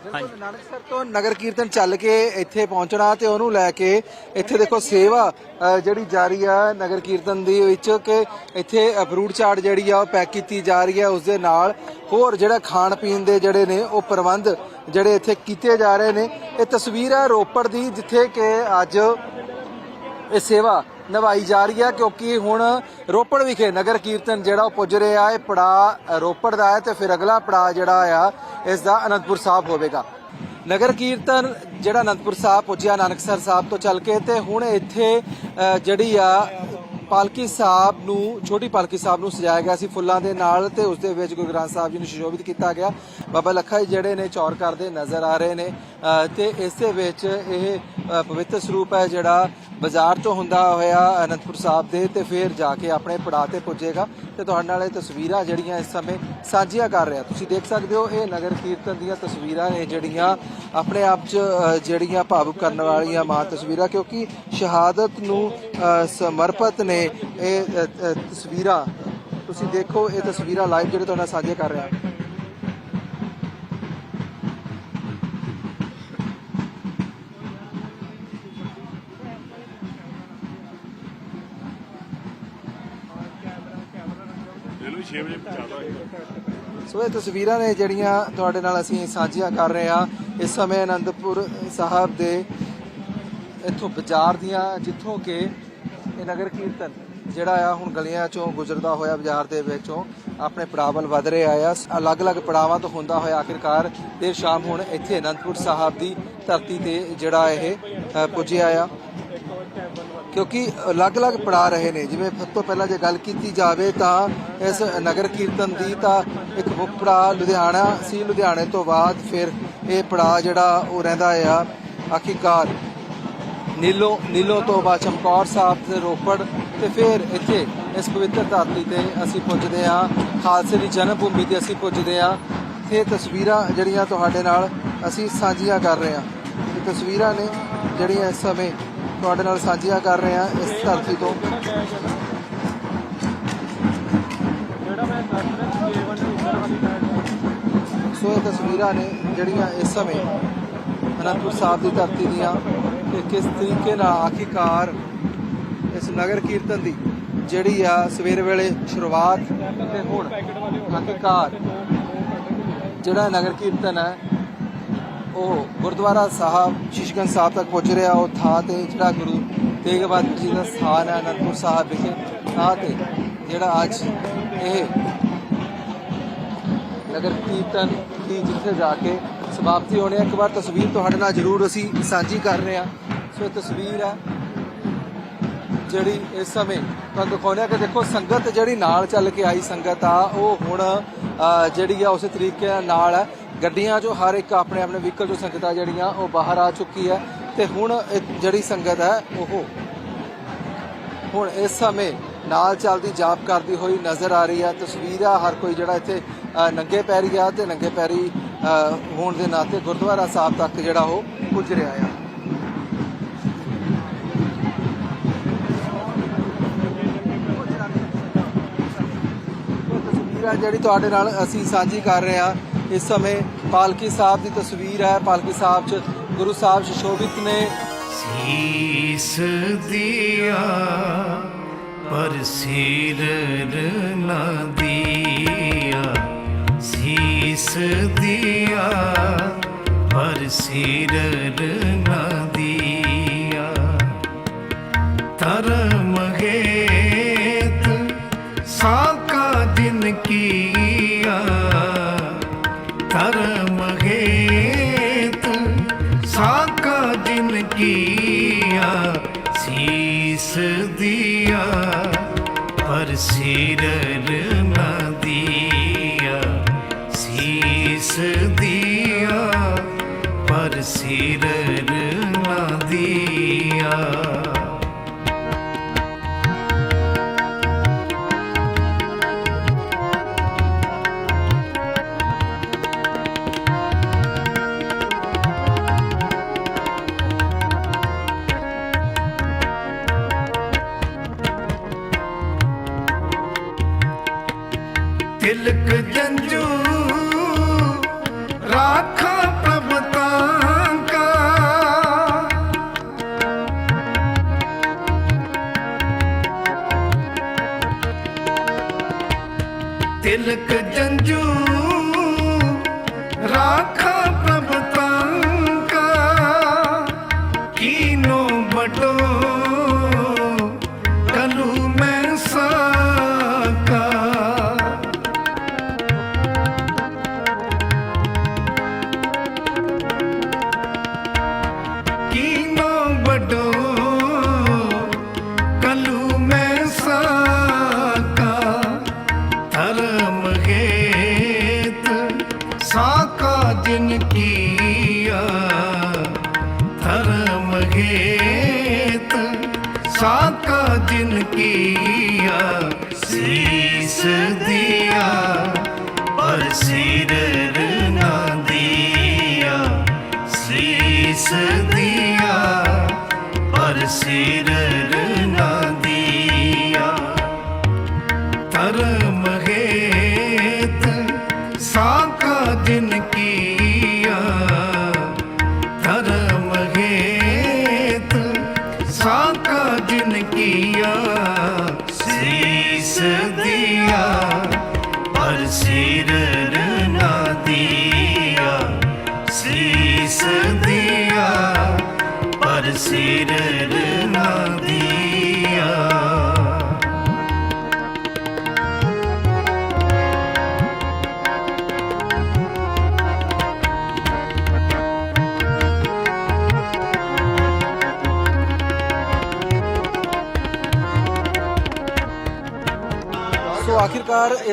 ਹਾਂਜੀ। ਨਾਨਕਸਰ ਤੋਂ ਨਗਰ ਕੀਰਤਨ ਚੱਲ ਕੇ ਇੱਥੇ ਪਹੁੰਚਣਾ ਤੇ ਉਹਨੂੰ ਲੈ ਕੇ ਇੱਥੇ ਦੇਖੋ ਸੇਵਾ ਅ, ਜਿਹੜੀ ਜਾਰੀ ਆ ਨਗਰ ਕੀਰਤਨ ਦੀ ਵਿੱਚ ਕਿ ਇੱਥੇ ਅ, ਫਰੂਟ ਚਾਟ ਜਿਹੜੀ ਆ ਉਹ ਪੈਕ ਕੀਤੀ ਜਾ ਰਹੀ ਹੈ ਉਸ ਦੇ ਨਾਲ ਹੋਰ ਜਿਹੜਾ ਖਾਣ ਪੀਣ ਦੇ ਜਿਹੜੇ ਨੇ ਉਹ ਪ੍ਰਬੰਧ ਜਿਹੜੇ ਇੱਥੇ ਕੀਤੇ ਜਾ ਰਹੇ ਨੇ। ਇਹ ਤਸਵੀਰ ਹੈ ਰੋਪੜ ਦੀ ਜਿੱਥੇ ਕਿ ਅੱਜ ਇਹ ਸੇਵਾ ਨਿਭਾਈ ਜਾ ਰਹੀ ਹੈ ਕਿਉਂਕਿ ਹੁਣ ਰੋਪੜ ਵਿਖੇ ਨਗਰ ਕੀਰਤਨ ਜਿਹੜਾ ਉਹ ਪੁੱਜ ਰਿਹਾ ਹੈ, ਪੜਾ ਰੋਪੜ ਦਾ ਹੈ ਤੇ ਫਿਰ ਅਗਲਾ ਪੜਾ ਜਿਹੜਾ ਆ, ਇਸ ਦਾ ਅਨੰਦਪੁਰ ਸਾਹਿਬ ਹੋਵੇਗਾ। ਨਗਰ ਕੀਰਤਨ ਜਿਹੜਾ ਅਨੰਦਪੁਰ ਸਾਹਿਬ ਪੁੱਜਿਆ, ਨਾਨਕਸਰ ਸਾਹਿਬ ਤੋਂ ਚੱਲ ਕੇ ਤੇ ਹੁਣ ਇੱਥੇ ਜਿਹੜੀ ਆ ਪਾਲਕੀ ਸਾਹਿਬ ਨੂੰ ਛੋਟੀ ਪਾਲਕੀ ਸਾਹਿਬ ਨੂੰ ਸਜਾਇਆ ਗਿਆ ਸੀ ਫੁੱਲਾਂ ਦੇ ਨਾਲ ਤੇ ਉਸ ਦੇ ਵਿੱਚ ਗੁਰੂ ਗ੍ਰੰਥ ਸਾਹਿਬ ਜੀ ਨੂੰ ਸੁਸ਼ੋਭਿਤ ਕੀਤਾ ਗਿਆ। ਬਾਬਾ ਲੱਖਾ ਜੀ ਜਿਹੜੇ ਨੇ ਚੌਰ ਕਰਦੇ ਨਜ਼ਰ ਆ ਰਹੇ ਨੇ ਅ, ਤੇ ਇਸ ਦੇ ਵਿੱਚ ਇਹ ਪਵਿੱਤਰ ਸਰੂਪ ਹੈ ਜਿਹੜਾ ਬਾਜ਼ਾਰ ਤੋਂ ਹੁੰਦਾ ਹੋਇਆ ਅਨੰਦਪੁਰ ਸਾਹਿਬ ਦੇ ਤੇ ਫਿਰ ਜਾ ਕੇ ਆਪਣੇ ਪੜਾਅ ਤੇ ਪੁੱਜੇਗਾ। ਤੇ ਤੁਹਾਡੇ ਨਾਲ ਇਹ ਤਸਵੀਰਾਂ ਜਿਹੜੀਆਂ ਇਸ ਸਮੇਂ ਸਾਂਝੀਆਂ ਕਰ ਰਿਹਾ। ਤੁਸੀਂ ਦੇਖ ਸਕਦੇ ਹੋ ਇਹ ਨਗਰ ਕੀਰਤਨ ਦੀਆਂ ਤਸਵੀਰਾਂ ਨੇ ਜਿਹੜੀਆਂ ਆਪਣੇ ਆਪ 'ਚ ਜਿਹੜੀਆਂ ਭਾਵੁਕ ਕਰਨ ਵਾਲੀਆਂ ਮਾਂ ਤਸਵੀਰਾਂ ਕਿਉਂਕਿ ਸ਼ਹਾਦਤ ਨੂੰ ਸਮਰਪਿਤ ਨੇ ਇਹ ਅ, ਅ, ਤਸਵੀਰਾਂ ਤੁਸੀਂ ਦੇਖੋ ਇਹ ਤਸਵੀਰਾਂ ਲਾਈਵ ਜਿਹੜੇ ਤੁਹਾਡੇ ਸਾਂਝੇ ਕਰ ਰਿਹਾ। ਇਹਨੂੰ 6 ਵਜੇ ਪਹੁੰਚਾਦਾ ਸੋ ਇਹ ਤਸਵੀਰਾਂ ਨੇ ਜਿਹੜੀਆਂ ਤੁਹਾਡੇ ਨਾਲ ਅਸੀਂ ਸਾਂਝੀਆਂ ਕਰ ਰਹੇ ਹਾਂ। ਇਸ ਸਮੇਂ ਅਨੰਦਪੁਰ ਸਾਹਿਬ ਦੇ ਇੱਥੋਂ ਬਾਜ਼ਾਰ ਦੀਆਂ ਜਿੱਥੋਂ ਕਿ ਇਹ ਨਗਰ ਕੀਰਤਨ, ਜਿਹੜਾ ਆ ਹੁਣ ਗਲੀਆਂ ਚੋਂ ਗੁਜ਼ਰਦਾ ਹੋਇਆ ਬਾਜ਼ਾਰ ਦੇ ਵਿੱਚੋਂ ਆਪਣੇ ਪੜਾਅ ਵੱਲ ਵਧ ਰਿਹਾ ਆ। ਅਲੱਗ-ਅਲੱਗ ਪੜਾਵਾਂ ਤੋਂ ਹੁੰਦਾ ਹੋਇਆ ਆਖਿਰਕਾਰ ਦੇਰ ਸ਼ਾਮ ਹੁਣ ਇੱਥੇ ਅਨੰਦਪੁਰ ਸਾਹਿਬ ਦੀ ਧਰਤੀ ਤੇ ਜਿਹੜਾ ਇਹ ਪੁੱਜਿਆ ਆ। ਕਿਉਂਕਿ ਅਲੱਗ-ਅਲੱਗ ਪੜਾ ਰਹੇ ਨੇ। ਜਿਵੇਂ ਸਭ ਤੋਂ ਪਹਿਲਾਂ ਜੇ ਗੱਲ ਕੀਤੀ ਜਾਵੇ ਤਾਂ ਇਸ ਨਗਰ ਕੀਰਤਨ ਦੀ ਤਾਂ ਇੱਕ ਮੁੱਖ ਪੜਾ ਲੁਧਿਆਣਾ ਸੀ। ਲੁਧਿਆਣੇ ਤੋਂ ਬਾਅਦ ਫਿਰ ਇਹ ਪੜਾ ਜਿਹੜਾ ਉਹ ਰਹਿੰਦਾ ਆ। ਆਖਿਰਕਾਰ ਨੀਲੋ ਨੀਲੋ ਤੋਂ ਬਾਅਦ ਚਮਕੌਰ ਸਾਹਿਬ ਤੇ ਰੋਪੜ ਤੇ ਫਿਰ ਇੱਥੇ ਇਸ ਪਵਿੱਤਰ ਧਰਤੀ ਤੇ ਅਸੀਂ ਪੁੱਜਦੇ ਹਾਂ। ਖਾਲਸੇ ਦੀ ਜਨਮ ਭੂਮੀ ਤੇ ਅਸੀਂ ਪੁੱਜਦੇ ਹਾਂ। ਤੇ ਇਹ ਤਸਵੀਰਾਂ ਜਿਹੜੀਆਂ ਤੁਹਾਡੇ ਨਾਲ ਅਸੀਂ ਸਾਂਝੀਆਂ ਕਰ ਰਹੇ ਹਾਂ। ਇਹ ਤਸਵੀਰਾਂ ਨੇ ਜਿਹੜੀਆਂ ਇਸ ਸਮੇਂ ਤੁਹਾਡੇ ਨਾਲ ਸਾਂਝੀਆਂ ਕਰ ਰਹੇ ਹਾਂ ਇਸ ਧਰਤੀ ਤੋਂ। ਸੋ ਇਹ ਤਸਵੀਰਾਂ ਨੇ ਜਿਹੜੀਆਂ ਇਸ ਸਮੇਂ ਅਨੰਦਪੁਰ ਸਾਹਿਬ ਦੀ ਧਰਤੀ ਦੀਆਂ ਤੇ ਕਿਸ ਤਰੀਕੇ ਨਾਲ ਆਖਿਰਕਾਰ ਇਸ ਨਗਰ ਕੀਰਤਨ ਦੀ ਜਿਹੜੀ ਆ ਸਵੇਰ ਵੇਲੇ ਸ਼ੁਰੂਆਤ ਤੇ ਹੁਣ ਆਖਿਰਕਾਰ ਜਿਹੜਾ ਨਗਰ ਕੀਰਤਨ ਹੈ, ਉਹ ਗੁਰਦੁਆਰਾ ਸਾਹਿਬ ਸ਼ੀਸ਼ਗੰਜ ਸਾਹਿਬ ਤੱਕ ਪਹੁੰਚ ਰਿਹਾ। ਉਹ ਥਾਂ ਤੇ ਜਿਹੜਾ ਗੁਰੂ ਤੇਗ ਬਹਾਦਰ ਜੀ ਦਾ ਸਥਾਨ ਹੈ, ਅਨੰਦਪੁਰ ਸਾਹਿਬ ਵਿਖੇ। ਥਾਂ ਤੇ ਜਿਹੜਾ ਅੱਜ ਇਹ ਨਗਰ ਕੀਰਤਨ ਦੀ ਜਿੱਥੇ ਜਾ ਕੇ ਸਮਾਪਤੀ ਹੋਣੀ ਹੈ। ਇੱਕ ਵਾਰ ਤਸਵੀਰ ਤੁਹਾਡੇ ਨਾਲ ਜ਼ਰੂਰ ਅਸੀਂ ਸਾਂਝੀ ਕਰ ਰਹੇ ਹਾਂ। ਸੋ ਇਹ ਤਸਵੀਰ ਹੈ ਜਿਹੜੀ ਇਸ ਸਮੇਂ ਤੁਹਾਨੂੰ ਦਿਖਾਉਂਦੇ ਆ ਕਿ ਦੇਖੋ ਸੰਗਤ ਜਿਹੜੀ ਨਾਲ ਚੱਲ ਕੇ ਆਈ ਸੰਗਤ ਆ ਉਹ ਹੁਣ ਜਿਹੜੀ ਆ ਉਸੇ ਤਰੀਕੇ ਨਾਲ ਹੈ ਗੱਡੀਆਂ 'ਚੋਂ ਹਰ ਇੱਕ ਆਪਣੇ ਆਪਣੇ ਵਹੀਕਲ 'ਚੋਂ ਸੰਗਤਾਂ ਜਿਹੜੀਆਂ ਉਹ ਬਾਹਰ ਆ ਚੁੱਕੀ ਹੈ ਤੇ ਹੁਣ ਜਿਹੜੀ ਸੰਗਤ ਹੈ ਉਹ ਹੁਣ ਇਸ ਸਮੇਂ ਨਾਲ ਚੱਲਦੀ ਜਾਪ ਕਰਦੀ ਹੋਈ ਨਜ਼ਰ ਆ ਰਹੀ ਹੈ ਤਸਵੀਰ ਆ ਹਰ ਕੋਈ ਜਿਹੜਾ ਇੱਥੇ ਅ, ਨੰਗੇ ਪੈਰੀ ਆ ਤੇ ਨੰਗੇ ਪੈਰੀ ਅ, ਹੋਣ ਦੇ ਨਾਤੇ ਗੁਰਦੁਆਰਾ ਸਾਹਿਬ ਤੱਕ ਜਿਹੜਾ ਉਹ ਪੁੱਜ ਰਿਹਾ ਆ। ਤਸਵੀਰ ਹੈ ਜਿਹੜੀ ਤੁਹਾਡੇ ਨਾਲ ਅਸੀਂ ਸਾਂਝੀ ਕਰ ਰਹੇ ਹਾਂ। ਇਸ ਸਮੇਂ ਪਾਲਕੀ ਸਾਹਿਬ ਦੀ ਤਸਵੀਰ ਹੈ। ਪਾਲਕੀ ਸਾਹਿਬ 'ਚ ਗੁਰੂ ਸਾਹਿਬ ਸ਼ੋਭਿਤ ਨੇ। ਸੀਸ ਦਿਆ, ਪਰ ਸਿਰ ਨਾ ਦਿਆ। ਸੀਸ ਦਿਆ, ਪਰ ਸਿਰ ਨਾ ਦਿਆ। ਧਰਮ ਹੇਤ ਸਾਕਾ ਦਿਨ ਕੀਆ ਧਰਮ ਹੇਤ ਸਾਕਾ ਦਿਨ ਕੀਆ ਸੀਸ ਦਿਆ ਪਰ ਸਿਰ ਨਾ ਜਿਨ ਪਰ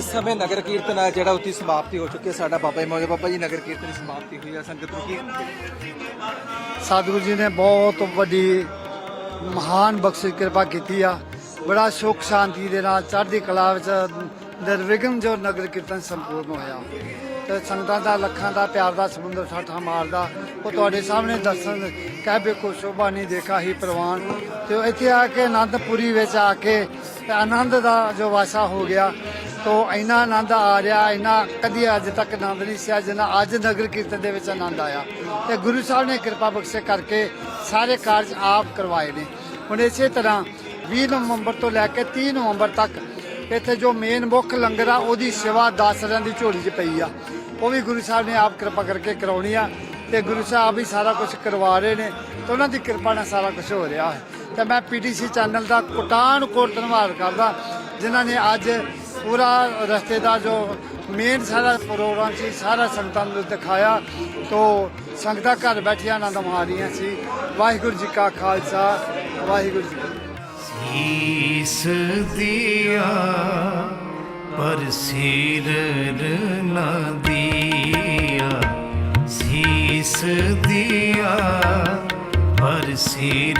ਇਸ ਸਮੇਂ ਨਗਰ ਕੀਰਤਨ ਹੈ ਜਿਹੜਾ ਉਤੀ ਸਮਾਪਤੀ ਹੋ ਚੁੱਕੀ ਹੈ, ਸਾਡਾ ਬਾਬਾ ਜੀ ਮੌਜੇ ਬਾਬਾ ਜੀ, ਨਗਰ ਕੀਰਤਨ ਦੀ ਸਮਾਪਤੀ ਹੋਈ ਹੈ ਸੰਗਤ ਨੂੰ ਕੀ ਸਤਿਗੁਰੂ ਜੀ ਨੇ ਬਹੁਤ ਵੱਡੀ ਮਹਾਨ ਬਖਸ਼ਿਸ਼ ਕਿਰਪਾ ਕੀਤੀ ਆ। ਬੜਾ ਸੁੱਖ ਸ਼ਾਂਤੀ ਦੇ ਨਾਲ ਚੜ੍ਹਦੀ ਕਲਾ ਵਿੱਚ ਨਿਰਵਿਘਨ ਜੋ ਨਗਰ ਕੀਰਤਨ ਸੰਪੂਰਨ ਹੋਇਆ। ਤੇ ਸੰਗਤਾਂ ਦਾ, ਲੱਖਾਂ ਦਾ, ਪਿਆਰ ਦਾ, ਸਮੁੰਦਰ ਠਾਠਾ ਮਾਰਦਾ ਉਹ ਤੁਹਾਡੇ ਸਾਹਮਣੇ ਦਰਸ਼ਨ ਕਹਿ ਬੇਕੋ ਸ਼ੋਭਾ ਨਹੀਂ ਦੇਖਾ ਹੀ ਪ੍ਰਵਾਨ। ਤੇ ਇੱਥੇ ਆ ਕੇ ਆਨੰਦਪੁਰੀ ਵਿੱਚ ਆ ਕੇ ਆਨੰਦ ਦਾ ਜੋ ਵਾਸਾ ਹੋ ਗਿਆ ਤੋਂ ਇੰਨਾ ਆਨੰਦ ਆ ਰਿਹਾ, ਇੰਨਾ ਕਦੀ ਅੱਜ ਤੱਕ ਆਨੰਦ ਨਹੀਂ ਸੀ ਜਿੰਨਾ ਅੱਜ ਨਗਰ ਕੀਰਤਨ ਦੇ ਵਿੱਚ ਆਨੰਦ ਆਇਆ। ਤੇ ਗੁਰੂ ਸਾਹਿਬ ਨੇ ਕਿਰਪਾ ਬਖਸ਼ੇ ਕਰਕੇ ਸਾਰੇ ਕਾਰਜ ਆਪ ਕਰਵਾਏ ਨੇ। ਹੁਣ ਇਸੇ ਤਰ੍ਹਾਂ 20 ਨਵੰਬਰ ਤੋਂ ਲੈ ਕੇ 30 ਨਵੰਬਰ ਤੱਕ ਇੱਥੇ ਜੋ ਮੇਨ ਮੁੱਖ ਲੰਗਰ ਆ, ਉਹਦੀ ਸੇਵਾ 10 ਰਾਂ ਦੀ ਝੋਲੀ 'ਚ ਪਈ ਆ। ਉਹ ਵੀ ਗੁਰੂ ਸਾਹਿਬ ਨੇ ਆਪ ਕਿਰਪਾ ਕਰਕੇ ਕਰਾਉਣੀ ਆ ਤੇ ਗੁਰੂ ਸਾਹਿਬ ਵੀ ਸਾਰਾ ਕੁਝ ਕਰਵਾ ਰਹੇ ਨੇ ਤੇ ਉਹਨਾਂ ਦੀ ਕਿਰਪਾ ਨਾਲ ਸਾਰਾ ਕੁਝ ਹੋ ਰਿਹਾ ਹੈ। ਤੇ ਮੈਂ ਪੀਟੀਸੀ ਚੈਨਲ ਦਾ ਕੋਟਾਨ ਕੋਟ ਧੰਨਵਾਦ ਕਰਦਾ, ਜਿਨ੍ਹਾਂ ਨੇ ਅੱਜ ਪੂਰਾ ਰਸਤੇ ਦਾ ਜੋ ਮੇਨ ਸਾਰਾ ਪ੍ਰੋਗਰਾਮ ਸੀ, ਸਾਰਾ ਸੰਗਤਾਂ ਨੂੰ ਦਿਖਾਇਆ। ਤੋਂ ਸੰਗਤਾਂ ਘਰ ਬੈਠੀਆਂ, ਆਨੰਦ ਮਾਣ ਰਹੀਆਂ ਸੀ। ਵਾਹਿਗੁਰੂ ਜੀ ਕਾ ਖਾਲਸਾ, ਵਾਹਿਗੁਰੂ ਜੀ ਸੀਸ ਦਿਆ, ਪਰ ਸਿਰ ਨਾ ਦਿਆ। ਸੀਸ ਦਿਆ, ਪਰ ਸੀਰ